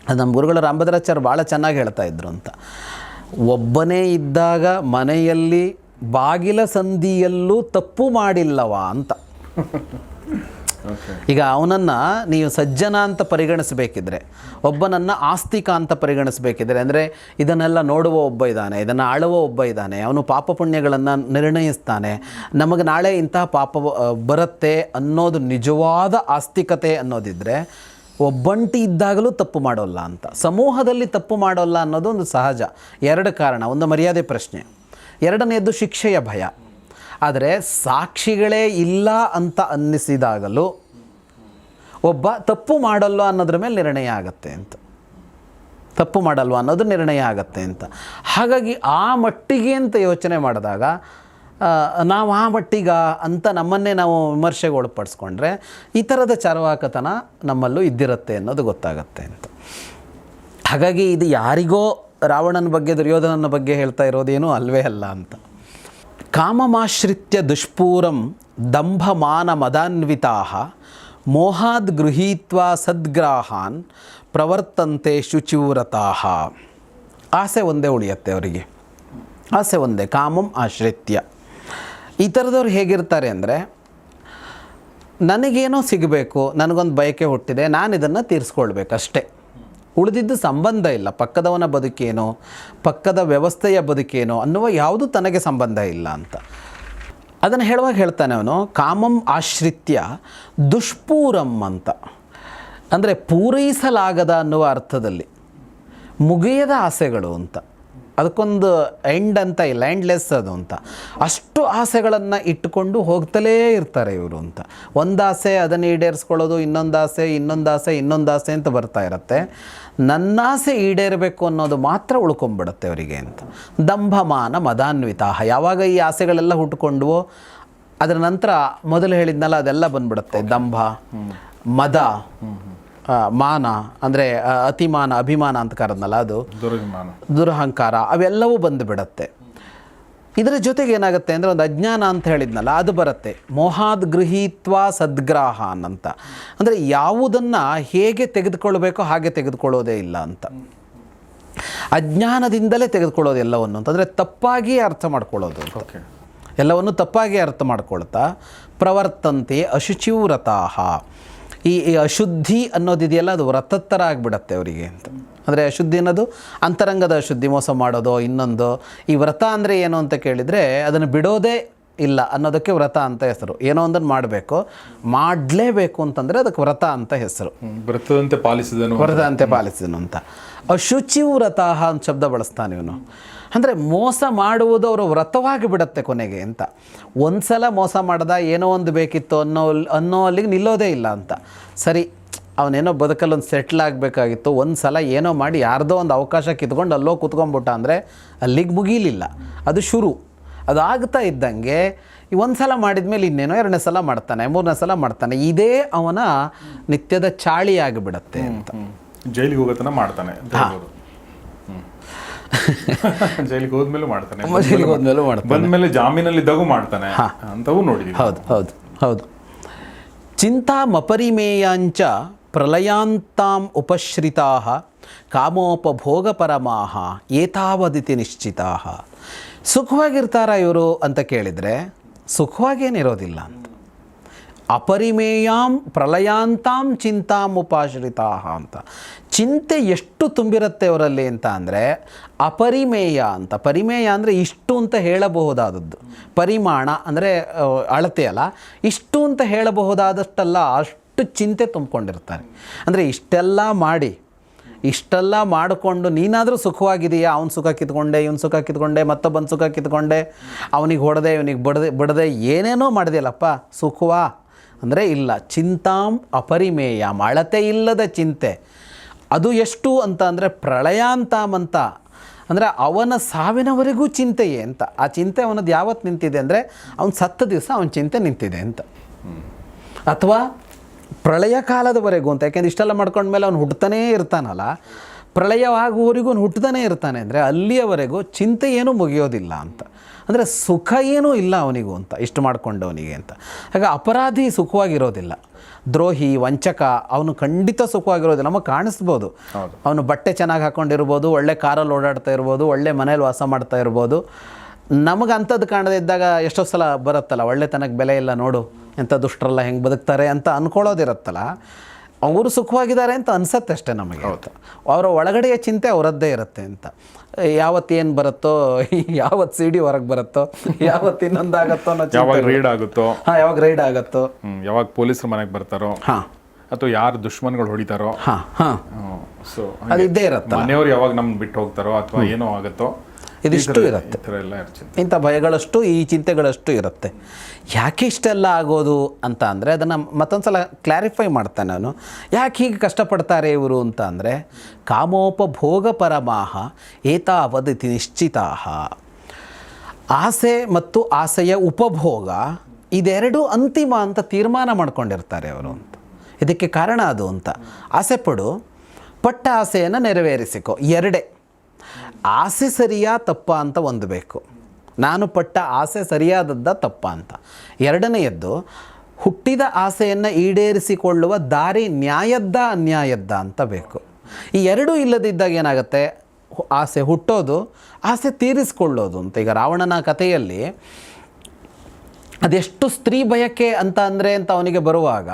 ಅದು ನಮ್ಮ ಗುರುಗಳ ರಾಮಭದ್ರಾಚಾರ್ಯ ಭಾಳ ಚೆನ್ನಾಗಿ ಹೇಳ್ತಾ ಇದ್ರು ಅಂತ. ಒಬ್ಬನೇ ಇದ್ದಾಗ ಮನೆಯಲ್ಲಿ ಬಾಗಿಲ ಸಂಧಿಯಲ್ಲೂ ತಪ್ಪು ಮಾಡಿಲ್ಲವ ಅಂತ. ಈಗ ಅವನನ್ನು ನೀವು ಸಜ್ಜನ ಅಂತ ಪರಿಗಣಿಸಬೇಕಿದ್ರೆ, ಒಬ್ಬನನ್ನು ಆಸ್ತಿಕ ಅಂತ ಪರಿಗಣಿಸಬೇಕಿದ್ರೆ, ಅಂದರೆ ಇದನ್ನೆಲ್ಲ ನೋಡುವ ಒಬ್ಬ ಇದ್ದಾನೆ, ಇದನ್ನು ಆಳುವ ಒಬ್ಬ ಇದ್ದಾನೆ, ಅವನು ಪಾಪ ಪುಣ್ಯಗಳನ್ನು ನಿರ್ಣಯಿಸ್ತಾನೆ, ನಮಗೆ ನಾಳೆ ಇಂತಹ ಪಾಪ ಬರುತ್ತೆ ಅನ್ನೋದು ನಿಜವಾದ ಆಸ್ತಿಕತೆ ಅನ್ನೋದಿದ್ದರೆ ಒಬ್ಬಂಟಿ ಇದ್ದಾಗಲೂ ತಪ್ಪು ಮಾಡೋಲ್ಲ ಅಂತ. ಸಮೂಹದಲ್ಲಿ ತಪ್ಪು ಮಾಡೋಲ್ಲ ಅನ್ನೋದು ಒಂದು ಸಹಜ. ಎರಡು ಕಾರಣ, ಒಂದು ಮರ್ಯಾದೆ ಪ್ರಶ್ನೆ. ಎರಡನೆಯದು ಶಿಕ್ಷೆಯ ಭಯ. ಆದರೆ ಸಾಕ್ಷಿಗಳೇ ಇಲ್ಲ ಅಂತ ಅನ್ನಿಸಿದಾಗಲೂ ಒಬ್ಬ ತಪ್ಪು ಮಾಡಲ್ವ ಅನ್ನೋದ್ರ ಮೇಲೆ ನಿರ್ಣಯ ಆಗತ್ತೆ ಅಂತ. ತಪ್ಪು ಮಾಡಲ್ವ ಅನ್ನೋದು ನಿರ್ಣಯ ಆಗತ್ತೆ ಅಂತ. ಹಾಗಾಗಿ ಆ ಮಟ್ಟಿಗೆ ಅಂತ ಯೋಚನೆ ಮಾಡಿದಾಗ ನಾವು ಆ ಮಟ್ಟಿಗ ಅಂತ ನಮ್ಮನ್ನೇ ನಾವು ವಿಮರ್ಶೆಗೆ ಒಳಪಡಿಸ್ಕೊಂಡ್ರೆ ಈ ಥರದ ಚರವಾಕತನ ನಮ್ಮಲ್ಲೂ ಇದ್ದಿರುತ್ತೆ ಅನ್ನೋದು ಗೊತ್ತಾಗತ್ತೆ ಅಂತ. ಹಾಗಾಗಿ ಇದು ಯಾರಿಗೋ ರಾವಣನ ಬಗ್ಗೆ ದುರ್ಯೋಧನನ ಬಗ್ಗೆ ಹೇಳ್ತಾ ಇರೋದೇನೂ ಅಲ್ವೇ ಅಲ್ಲ ಅಂತ. ಕಾಮಮಾಶ್ರಿತ್ಯ ದುಷ್ಪೂರಂ ದಂಭಮಾನ ಮದಾನ್ವಿತಾ ಮೋಹಾದ್ ಗೃಹೀತ್ವ ಸದ್ಗ್ರಾಹಾನ್ ಪ್ರವರ್ತಂತೆ ಶುಚಿವ್ರತಾ ಆಸೆ ಒಂದೇ ಉಳಿಯತ್ತೆ ಅವರಿಗೆ. ಆಸೆ ಒಂದೇ, ಕಾಮಂ ಆಶ್ರಿತ್ಯ. ಈ ಥರದವ್ರು ಹೇಗಿರ್ತಾರೆ ಅಂದರೆ, ನನಗೇನೋ ಸಿಗಬೇಕು, ನನಗೊಂದು ಬಯಕೆ ಹುಟ್ಟಿದೆ ನಾನು ಇದನ್ನು ತೀರಿಸ್ಕೊಳ್ಬೇಕು ಅಷ್ಟೇ ಉಳಿದಿದ್ದು ಸಂಬಂಧ ಇಲ್ಲ. ಪಕ್ಕದವನ ಬದುಕೇನೋ, ಪಕ್ಕದ ವ್ಯವಸ್ಥೆಯ ಬದುಕೇನೋ ಅನ್ನುವ ಯಾವುದು ತನಗೆ ಸಂಬಂಧ ಇಲ್ಲ ಅಂತ. ಅದನ್ನು ಹೇಳುವಾಗ ಹೇಳ್ತಾನೆ ಅವನು, ಕಾಮಂ ಆಶ್ರಿತ್ಯ ದುಷ್ಪೂರಂ ಅಂತ. ಅಂದರೆ ಪೂರೈಸಲಾಗದ ಅನ್ನುವ ಅರ್ಥದಲ್ಲಿ ಮುಗಿಯದ ಆಸೆಗಳು ಅಂತ. ಅದಕ್ಕೊಂದು ಎಂಡ್ ಅಂತ ಇಲ್ಲ ಎಂಡ್ಲೆಸ್ ಅದು ಅಂತ. ಅಷ್ಟು ಆಸೆಗಳನ್ನು ಇಟ್ಟುಕೊಂಡು ಹೋಗ್ತಲೇ ಇರ್ತಾರೆ ಇವರು ಅಂತ. ಒಂದು ಆಸೆ ಅದನ್ನು ಈಡೇರಿಸ್ಕೊಳ್ಳೋದು ಇನ್ನೊಂದು ಆಸೆ ಇನ್ನೊಂದು ಆಸೆ ಇನ್ನೊಂದು ಆಸೆ ಅಂತ ಬರ್ತಾ ಇರತ್ತೆ. ನನ್ನ ಆಸೆ ಈಡೇರಬೇಕು ಅನ್ನೋದು ಮಾತ್ರ ಉಳ್ಕೊಂಬಿಡುತ್ತೆ ಅವರಿಗೆ ಅಂತ. ದಂಭಮಾನ ಮದಾನ್ವಿತಾಹ. ಯಾವಾಗ ಈ ಆಸೆಗಳೆಲ್ಲ ಹುಟ್ಟುಕೊಂಡ್ವೋ ಅದರ ನಂತರ ಮೊದಲು ಹೇಳಿದ್ನಲ್ಲ ಅದೆಲ್ಲ ಬಂದ್ಬಿಡುತ್ತೆ. ದಂಭ ಮದ ಮಾನ ಅಂದರೆ ಅತಿಮಾನ ಅಭಿಮಾನ ಅಂತ ಕರೆದ್ನಲ್ಲ ಅದು. ದುರಹಂಕಾರ ಅವೆಲ್ಲವೂ ಬಂದು ಬಿಡತ್ತೆ ಇದರ ಜೊತೆಗೆ ಏನಾಗುತ್ತೆ ಅಂದರೆ ಒಂದು ಅಜ್ಞಾನ ಅಂತ ಹೇಳಿದ್ನಲ್ಲ ಅದು ಬರುತ್ತೆ. ಮೋಹಾದ್ ಗೃಹೀತ್ವ ಸದ್ಗ್ರಾಹ ಅಂತ ಅಂದರೆ ಯಾವುದನ್ನು ಹೇಗೆ ತೆಗೆದುಕೊಳ್ಬೇಕೋ ಹಾಗೆ ತೆಗೆದುಕೊಳ್ಳೋದೇ ಇಲ್ಲ ಅಂತ. ಅಜ್ಞಾನದಿಂದಲೇ ತೆಗೆದುಕೊಳ್ಳೋದು ಎಲ್ಲವನ್ನು ಅಂತಂದರೆ ತಪ್ಪಾಗಿ ಅರ್ಥ ಮಾಡ್ಕೊಳ್ಳೋದು ಓಕೆ ಎಲ್ಲವನ್ನು ತಪ್ಪಾಗಿ ಅರ್ಥ ಮಾಡ್ಕೊಳ್ತಾ ಪ್ರವರ್ತಂತೆ ಅಶುಚಿವ್ರತಾಹ. ಈ ಈ ಅಶುದ್ಧಿ ಅನ್ನೋದಿದೆಯಲ್ಲ ಅದು ವ್ರತತ್ತರ ಆಗಿಬಿಡತ್ತೆ ಅವರಿಗೆ ಅಂತ. ಅಂದರೆ ಅಶುದ್ಧಿ ಅನ್ನೋದು ಅಂತರಂಗದ ಅಶುದ್ಧಿ ಮೋಸ ಮಾಡೋದು ಇನ್ನೊಂದು. ಈ ವ್ರತ ಅಂದರೆ ಏನು ಅಂತ ಕೇಳಿದರೆ ಅದನ್ನು ಬಿಡೋದೇ ಇಲ್ಲ ಅನ್ನೋದಕ್ಕೆ ವ್ರತ ಅಂತ ಹೆಸರು. ಏನೋ ಒಂದನ್ನು ಮಾಡಬೇಕು. ಮಾಡಲೇಬೇಕು ಅಂತಂದರೆ ಅದಕ್ಕೆ ವ್ರತ ಅಂತ ಹೆಸರು. ವ್ರತದಂತೆ ಪಾಲಿಸಿದನು ವ್ರತಂತೆ ಪಾಲಿಸಿದನು ಅಂತ. ಅಶುಚಿ ವ್ರತ ಅಂತ ಶಬ್ದ ಬಳಸ್ತಾನೆ ಇವನು. ಅಂದರೆ ಮೋಸ ಮಾಡುವುದು ಅವರು ವ್ರತವಾಗಿ ಬಿಡತ್ತೆ ಕೊನೆಗೆ ಅಂತ. ಒಂದು ಸಲ ಮೋಸ ಮಾಡ್ದ ಏನೋ ಒಂದು ಬೇಕಿತ್ತು ಅನ್ನೋ ಅನ್ನೋ ಅಲ್ಲಿಗೆ ನಿಲ್ಲೋದೇ ಇಲ್ಲ ಅಂತ. ಸರಿ ಅವನೇನೋ ಬದುಕಲ್ಲಿ ಒಂದು ಸೆಟ್ಲ್ ಆಗಬೇಕಾಗಿತ್ತು. ಒಂದು ಸಲ ಏನೋ ಮಾಡಿ ಯಾರ್ದೋ ಒಂದು ಅವಕಾಶ ಕಿತ್ಕೊಂಡು ಅಲ್ಲೋ ಕೂತ್ಕೊಂಡ್ಬಿಟ್ಟ ಅಂದರೆ ಅಲ್ಲಿಗೆ ಮುಗೀಲಿಲ್ಲ. ಅದು ಶುರು. ಅದು ಆಗ್ತಾ ಇದ್ದಂಗೆ ಈ ಒಂದು ಸಲ ಮಾಡಿದ ಮೇಲೆ ಇನ್ನೇನೋ ಎರಡನೇ ಸಲ ಮಾಡ್ತಾನೆ ಮೂರನೇ ಸಲ ಮಾಡ್ತಾನೆ. ಇದೇ ಅವನ ನಿತ್ಯದ ಚಾಳಿ ಆಗಿಬಿಡತ್ತೆ ಅಂತ. ಜೈಲಿಗೆ ಹೋಗೋತನ ಮಾಡ್ತಾನೆ. ಜೈಲಿಗೆ ಹೋದ್ಮೇಲೂ ಮಾಡ್ತಾನೆ. ಜೈಲಿಗೆ ಹೋದ್ಮೇಲೂ ಮಾಡ್ತಾನೆ. ಬಂದ್ಮೇಲೆ ಜಾಮೀನಲ್ಲಿದ್ದಾಗೂ ಮಾಡ್ತಾನೆ ಅಂತವೂ ನೋಡಿದೀವಿ ಹೌದು ಹೌದು ಹೌದು. ಚಿಂತಾಮಪರಿಮೇಯಾಂಚ ಪ್ರಲಯಾಂತಾಂ ಉಪಶ್ರಿತಾ ಕಾಮೋಪಭೋಗಪರಮಾಹ ಏತಾವದಿತಿ ನಿಶ್ಚಿತಾ. ಸುಖವಾಗಿರ್ತಾರ ಇವರು ಅಂತ ಕೇಳಿದರೆ, ಸುಖವಾಗೇನಿರೋದಿಲ್ಲ ಅಂತ. ಅಪರಿಮೇಯಾಂ ಪ್ರಲಯಾಂತಾಂ ಚಿಂತಾಂ ಉಪಾಶ್ರಿತಾ ಅಂತ. ಚಿಂತೆ ಎಷ್ಟು ತುಂಬಿರುತ್ತೆ ಅವರಲ್ಲಿ ಅಂತ ಅಂದರೆ, ಅಪರಿಮೇಯ ಅಂತ. ಪರಿಮೇಯ ಅಂದರೆ ಇಷ್ಟು ಅಂತ ಹೇಳಬಹುದಾದದ್ದು. ಪರಿಮಾಣ ಅಂದರೆ ಅಳತೆ ಅಲ್ಲ. ಇಷ್ಟು ಅಂತ ಹೇಳಬಹುದಾದಷ್ಟಲ್ಲ, ಅಷ್ಟು ಚಿಂತೆ ತುಂಬಿಕೊಂಡಿರ್ತಾರೆ. ಅಂದರೆ ಇಷ್ಟೆಲ್ಲ ಮಾಡಿ ಇಷ್ಟೆಲ್ಲ ಮಾಡಿಕೊಂಡು ನೀನಾದರೂ ಸುಖವಾಗಿದೆಯಾ? ಅವ್ನು ಸುಖ ಕಿತ್ಕೊಂಡೆ ಇವ್ನ ಸುಖ ಕಿತ್ಕೊಂಡೆ ಮತ್ತೊಬ್ಬನ ಸುಖ ಕಿತ್ಕೊಂಡೆ ಅವನಿಗೆ ಹೊಡೆದೆ ಇವನಿಗೆ ಬಡದೆ ಬಿಡದೆ ಏನೇನೋ ಮಾಡಿದೆಯಲ್ಲಪ್ಪ ಸುಖವಾ? ಅಂದರೆ ಇಲ್ಲ ಚಿಂತಾಂ ಅಪರಿಮೇಯ ಅಳತೆ ಇಲ್ಲದ ಚಿಂತೆ. ಅದು ಎಷ್ಟು ಅಂತ ಅಂದರೆ ಪ್ರಳಯಾಂತಾಮ್ ಅಂತ. ಅಂದರೆ ಅವನ ಸಾವಿನವರೆಗೂ ಚಿಂತೆಯೇ ಅಂತ. ಆ ಚಿಂತೆ ಅವನದು ಯಾವತ್ತು ನಿಂತಿದೆ ಅಂದರೆ ಅವನು ಸತ್ತ ದಿವಸ ಅವನ ಚಿಂತೆ ನಿಂತಿದೆ ಅಂತ. ಅಥವಾ ಪ್ರಳಯ ಕಾಲದವರೆಗೂ ಅಂತ. ಯಾಕೆಂದ್ರೆ ಇಷ್ಟೆಲ್ಲ ಮಾಡ್ಕೊಂಡ್ಮೇಲೆ ಅವ್ನು ಹುಟ್ಟತಾನೇ ಇರ್ತಾನಲ್ಲ. ಪ್ರಳಯವಾಗುವವರೆಗೂ ಅವ್ನು ಹುಟ್ಟತಾನೇ ಇರ್ತಾನೆ ಅಂದರೆ ಅಲ್ಲಿಯವರೆಗೂ ಚಿಂತೆ ಏನೂ ಮುಗಿಯೋದಿಲ್ಲ ಅಂತ. ಅಂದರೆ ಸುಖ ಏನೂ ಇಲ್ಲ ಅವನಿಗೂ ಅಂತ ಇಷ್ಟು ಮಾಡ್ಕೊಂಡವನಿಗೆ ಅಂತ. ಹಾಗೆ ಅಪರಾಧಿ ಸುಖವಾಗಿರೋದಿಲ್ಲ. ದ್ರೋಹಿ ವಂಚಕ ಅವನು ಖಂಡಿತ ಸುಖವಾಗಿರೋದಿಲ್ಲ. ನಮಗೆ ಕಾಣಿಸ್ಬೋದು. ಅವನು ಬಟ್ಟೆ ಚೆನ್ನಾಗಿ ಹಾಕ್ಕೊಂಡಿರ್ಬೋದು ಒಳ್ಳೆ ಕಾರಲ್ಲಿ ಓಡಾಡ್ತಾ ಇರ್ಬೋದು ಒಳ್ಳೆ ಮನೇಲಿ ವಾಸ ಮಾಡ್ತಾ ಇರ್ಬೋದು. ನಮಗೆ ಅಂಥದ್ದು ಕಾಣದೇ ಇದ್ದಾಗ ಎಷ್ಟೋ ಸಲ ಬರುತ್ತಲ್ಲ ಒಳ್ಳೆತನಕ್ಕೆ ಬೆಲೆ ಇಲ್ಲ ನೋಡು. ಎಂಥ ದುಷ್ಟರೆಲ್ಲ ಹೆಂಗೆ ಬದುಕ್ತಾರೆ ಅಂತ ಅಂದ್ಕೊಳ್ಳೋದಿರುತ್ತಲ್ಲ ಅವರು ಸುಖವಾಗಿದ್ದಾರೆ ಅಂತ ಅನ್ಸತ್ತೆ ಅಷ್ಟೇ ನಮಗೆ. ಅವರ ಒಳಗಡೆಯ ಚಿಂತೆ ಅವರದ್ದೇ ಇರುತ್ತೆ ಅಂತ. ಯಾವತ್ತು ಏನು ಬರುತ್ತೋ ಯಾವತ್ತು ಸಿ ಡಿ ಹೊರಗೆ ಬರುತ್ತೋ ಯಾವತ್ತು ಇನ್ನೊಂದಾಗತ್ತೋ ಯಾವಾಗ ರೈಡ್ ಆಗುತ್ತೋ. ಹಾಂ ಯಾವಾಗ ರೈಡ್ ಆಗುತ್ತೋ. ಯಾವಾಗ ಪೊಲೀಸರು ಮನೆಗೆ ಬರ್ತಾರೋ ಹಾಂ. ಅಥವಾ ಯಾರು ದುಶ್ಮನ್ಗಳು ಹೊಡಿತಾರೋ. ಹಾಂ ಹಾಂ. ಸೊ ಅದು ಇದ್ದೇ ಇರುತ್ತೆ ಮನೆಯವ್ರು ಯಾವಾಗ ನಮ್ಗೆ ಬಿಟ್ಟು ಹೋಗ್ತಾರೋ ಅಥವಾ ಏನೋ ಆಗುತ್ತೋ ಇದಿಷ್ಟು ಇರುತ್ತೆ. ಇಂಥ ಭಯಗಳಷ್ಟು ಈ ಚಿಂತೆಗಳಷ್ಟು ಇರುತ್ತೆ. ಯಾಕೆ ಇಷ್ಟೆಲ್ಲ ಆಗೋದು ಅಂತ ಅಂದರೆ ಅದನ್ನು ಮತ್ತೊಂದು ಸಲ ಕ್ಲಾರಿಫೈ ಮಾಡ್ತೇನೆ ನಾನು. ಯಾಕೆ ಹೀಗೆ ಕಷ್ಟಪಡ್ತಾರೆ ಇವರು ಅಂತ ಅಂದರೆ ಕಾಮೋಪಭೋಗ ಪರಮಾಹ ಏತಾವಧಿ ನಿಶ್ಚಿತಾಹ. ಆಸೆ ಮತ್ತು ಆಸೆಯ ಉಪಭೋಗ ಇದೆರಡೂ ಅಂತಿಮ ಅಂತ ತೀರ್ಮಾನ ಮಾಡ್ಕೊಂಡಿರ್ತಾರೆ ಅವರು ಅಂತ. ಇದಕ್ಕೆ ಕಾರಣ ಅದು ಅಂತ. ಆಸೆ ಪಡು ಪಟ್ಟ ಆಸೆಯನ್ನು ನೆರವೇರಿಸಿಕೊ. ಎರಡೇ. ಆಸೆ ಸರಿಯಾ ತಪ್ಪ ಅಂತ ಒಂದು ಬೇಕು. ನಾನು ಪಟ್ಟ ಆಸೆ ಸರಿಯಾದದ್ದ ತಪ್ಪ ಅಂತ. ಎರಡನೆಯದ್ದು, ಹುಟ್ಟಿದ ಆಸೆಯನ್ನು ಈಡೇರಿಸಿಕೊಳ್ಳುವ ದಾರಿ ನ್ಯಾಯದ್ದ ಅನ್ಯಾಯದ್ದ ಅಂತ ಬೇಕು. ಈ ಎರಡೂ ಇಲ್ಲದಿದ್ದಾಗ ಏನಾಗುತ್ತೆ? ಆಸೆ ಹುಟ್ಟೋದು, ಆಸೆ ತೀರಿಸಿಕೊಳ್ಳೋದು ಅಂತ. ಈಗ ರಾವಣನ ಕಥೆಯಲ್ಲಿ ಅದೆಷ್ಟು ಸ್ತ್ರೀ ಬಯಕೆ ಅಂತ ಅಂದರೆ ಅಂತ ಅವನಿಗೆ ಬರುವಾಗ,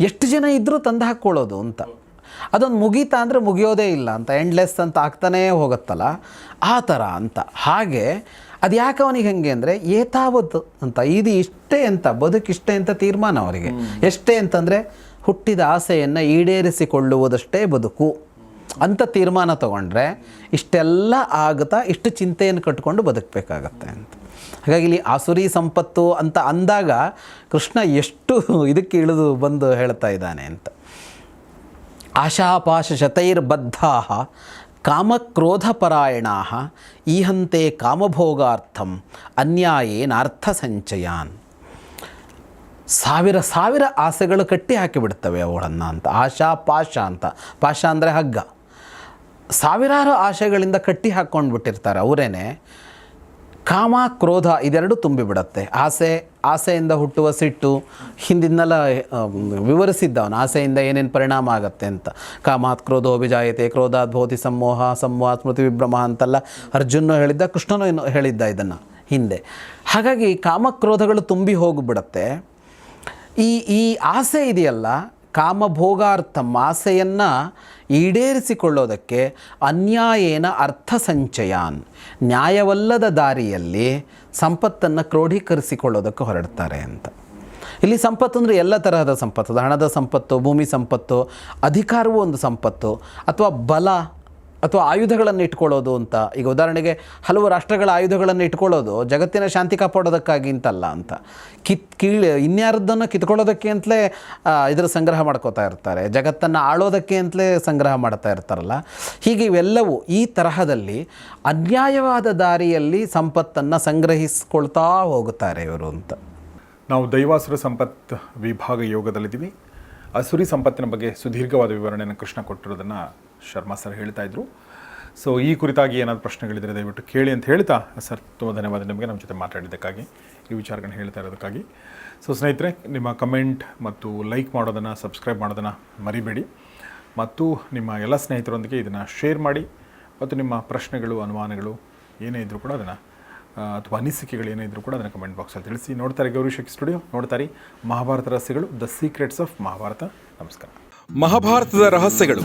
ಎಷ್ಟು ಜನ ಇದ್ದರೂ ತಂದು ಹಾಕ್ಕೊಳ್ಳೋದು ಅಂತ. ಅದೊಂದು ಮುಗೀತಾ ಅಂದರೆ ಮುಗಿಯೋದೇ ಇಲ್ಲ ಅಂತ ಎಂಡ್ಲೆಸ್ ಅಂತ ಆಗ್ತಾನೇ ಹೋಗುತ್ತಲ್ಲ? ಆ ಥರ ಅಂತ. ಹಾಗೆ ಅದು ಯಾಕೆ ಅವನಿಗೆ ಹೆಂಗೆ ಅಂದರೆ ಏತಾವತ್ತು ಅಂತ ಇದು ಇಷ್ಟೇ ಅಂತ ಬದುಕಿಷ್ಟೇ ಅಂತ ತೀರ್ಮಾನ ಅವರಿಗೆ. ಎಷ್ಟೇ ಅಂತಂದರೆ ಹುಟ್ಟಿದ ಆಸೆಯನ್ನು ಈಡೇರಿಸಿಕೊಳ್ಳುವುದಷ್ಟೇ ಬದುಕು. ಅಂತ ತೀರ್ಮಾನ ತಗೊಂಡ್ರೆ ಇಷ್ಟೆಲ್ಲ ಆಗುತ್ತಾ ಇಷ್ಟು ಚಿಂತೆಯನ್ನು ಕಟ್ಕೊಂಡು ಬದುಕಬೇಕಾಗತ್ತೆ ಅಂತ. ಹಾಗಾಗಿ ಇಲ್ಲಿ ಆಸುರಿ ಸಂಪತ್ತು ಅಂತ ಅಂದಾಗ ಕೃಷ್ಣ ಎಷ್ಟು ಇದಕ್ಕೆ ಇಳಿದು ಬಂದು ಹೇಳ್ತಾ ಇದ್ದಾನೆ ಅಂತ. ಆಶಾಪಾಶ ಶತೈರ್ಬದ್ಧ ಕಾಮಕ್ರೋಧಪರಾಯಣ ಈಹಂತೆ ಕಾಮಭೋಗಾರ್ಥಂ ಅನ್ಯಾಯೇನಾರ್ಥ ಸಂಚಯಾನ್ ಸಾವಿರ ಸಾವಿರ ಆಸೆಗಳು ಕಟ್ಟಿ ಹಾಕಿಬಿಡ್ತವೆ ಅವುಗಳನ್ನು ಅಂತ. ಆಶಾ ಪಾಶ ಅಂತ. ಪಾಶ ಅಂದರೆ ಹಗ್ಗ. ಸಾವಿರಾರು ಆಶೆಗಳಿಂದ ಕಟ್ಟಿ ಹಾಕ್ಕೊಂಡು ಬಿಟ್ಟಿರ್ತಾರೆ ಅವರೇನೆ. ಕಾಮ, ಕ್ರೋಧ ಇದೆರಡು ತುಂಬಿಬಿಡತ್ತೆ. ಆಸೆ, ಆಸೆಯಿಂದ ಹುಟ್ಟುವ ಸಿಟ್ಟು ಹಿಂದಿಂದನೆಲ್ಲ ವಿವರಿಸಿದ್ದ ಅವನು ಆಸೆಯಿಂದ ಏನೇನು ಪರಿಣಾಮ ಆಗತ್ತೆ ಅಂತ. ಕಾಮಾತ್, ಕ್ರೋಧೋ ವಿಜಾಯತೆ ಕ್ರೋಧಾತ್ ಭೋತಿ ಸಮೋಹ ಸಮೂಹ ಸ್ಮೃತಿ ವಿಭ್ರಮ ಅಂತೆಲ್ಲ ಅರ್ಜುನೂ ಹೇಳಿದ್ದ, ಕೃಷ್ಣನು ಹೇಳಿದ್ದ ಇದನ್ನು ಹಿಂದೆ. ಹಾಗಾಗಿ ಕಾಮಕ್ರೋಧಗಳು ತುಂಬಿ ಹೋಗಿಬಿಡತ್ತೆ. ಈ ಈ ಆಸೆ ಇದೆಯಲ್ಲ ಕಾಮಭೋಗಾರ್ಥಂ ಆಸೆಯನ್ನು ಈಡೇರಿಸಿಕೊಳ್ಳೋದಕ್ಕೆ ಅನ್ಯಾಯೇನ ಅರ್ಥ ಸಂಚಯಾನ್ ನ್ಯಾಯವಲ್ಲದ ದಾರಿಯಲ್ಲಿ ಸಂಪತ್ತನ್ನು ಕ್ರೋಢೀಕರಿಸಿಕೊಳ್ಳೋದಕ್ಕೆ ಹೊರಡ್ತಾರೆ ಅಂತ. ಇಲ್ಲಿ ಸಂಪತ್ತು ಅಂದರೆ ಎಲ್ಲ ತರಹದ ಸಂಪತ್ತು, ಹಣದ ಸಂಪತ್ತು, ಭೂಮಿ ಸಂಪತ್ತು, ಅಧಿಕಾರವೂ ಒಂದು ಸಂಪತ್ತು, ಅಥವಾ ಬಲ ಅಥವಾ ಆಯುಧಗಳನ್ನು ಇಟ್ಕೊಳ್ಳೋದು ಅಂತ. ಈಗ ಉದಾಹರಣೆಗೆ ಹಲವು ರಾಷ್ಟ್ರಗಳ ಆಯುಧಗಳನ್ನು ಇಟ್ಕೊಳ್ಳೋದು ಜಗತ್ತಿನ ಶಾಂತಿ ಕಾಪಾಡೋದಕ್ಕಾಗಿ ಅಂತಲ್ಲ ಅಂತ. ಕಿತ್, ಕೀಳು, ಇನ್ಯಾರದ್ದನ್ನು ಕಿತ್ಕೊಳ್ಳೋದಕ್ಕೆ ಅಂತಲೇ ಇದರ ಸಂಗ್ರಹ ಮಾಡ್ಕೋತಾ ಇರ್ತಾರೆ. ಜಗತ್ತನ್ನು ಆಳೋದಕ್ಕೆ ಅಂತಲೇ ಸಂಗ್ರಹ ಮಾಡ್ತಾ ಇರ್ತಾರಲ್ಲ. ಹೀಗೆ ಇವೆಲ್ಲವೂ ಈ ತರಹದಲ್ಲಿ ಅನ್ಯಾಯವಾದ ದಾರಿಯಲ್ಲಿ ಸಂಪತ್ತನ್ನು ಸಂಗ್ರಹಿಸ್ಕೊಳ್ತಾ ಹೋಗುತ್ತಾರೆ ಇವರು ಅಂತ. ನಾವು ದೈವಾಸುರ ಸಂಪತ್ ವಿಭಾಗ ಯೋಗದಲ್ಲಿದ್ದೀವಿ. ಅಸುರಿ ಸಂಪತ್ತಿನ ಬಗ್ಗೆ ಸುದೀರ್ಘವಾದ ವಿವರಣೆಯನ್ನು ಕೃಷ್ಣ ಕೊಟ್ಟಿರೋದನ್ನು ಶರ್ಮಾ ಸರ್ ಹೇಳ್ತಾ ಇದ್ರು. ಸೊ ಈ ಕುರಿತಾಗಿ ಏನಾದರೂ ಪ್ರಶ್ನೆಗಳಿದ್ರೆ ದಯವಿಟ್ಟು ಕೇಳಿ ಅಂತ ಹೇಳ್ತಾ ಸರ್, ತುಂಬ ಧನ್ಯವಾದ ನಿಮಗೆ ನಮ್ಮ ಜೊತೆ ಮಾತಾಡಿದ್ದಕ್ಕಾಗಿ, ಈ ವಿಚಾರಗಳನ್ನ ಹೇಳ್ತಾ ಇರೋದಕ್ಕಾಗಿ. ಸೊ ಸ್ನೇಹಿತರೆ, ನಿಮ್ಮ ಕಮೆಂಟ್ ಮತ್ತು ಲೈಕ್ ಮಾಡೋದನ್ನು, ಸಬ್ಸ್ಕ್ರೈಬ್ ಮಾಡೋದನ್ನು ಮರಿಬೇಡಿ. ಮತ್ತು ನಿಮ್ಮ ಎಲ್ಲ ಸ್ನೇಹಿತರೊಂದಿಗೆ ಇದನ್ನು ಶೇರ್ ಮಾಡಿ. ಮತ್ತು ನಿಮ್ಮ ಪ್ರಶ್ನೆಗಳು, ಅನುಮಾನಗಳು ಏನೇ ಇದ್ದರೂ ಕೂಡ ಅದನ್ನು ಅಥವಾ ಅನಿಸಿಕೆಗಳು ಏನೇ ಇದ್ದರೂ ಕೂಡ ಅದನ್ನು ಕಮೆಂಟ್ ಬಾಕ್ಸಲ್ಲಿ ತಿಳಿಸಿ. ನೋಡ್ತಾರೆ ಗೌರಿ ಶಕ್ತಿ ಸ್ಟುಡಿಯೋ, ನೋಡ್ತಾರೆ ಮಹಾಭಾರತ ರಹಸ್ಯಗಳು ದ ಸೀಕ್ರೆಟ್ಸ್ ಆಫ್ ಮಹಾಭಾರತ. ನಮಸ್ಕಾರ. ಮಹಾಭಾರತದ ರಹಸ್ಯಗಳು.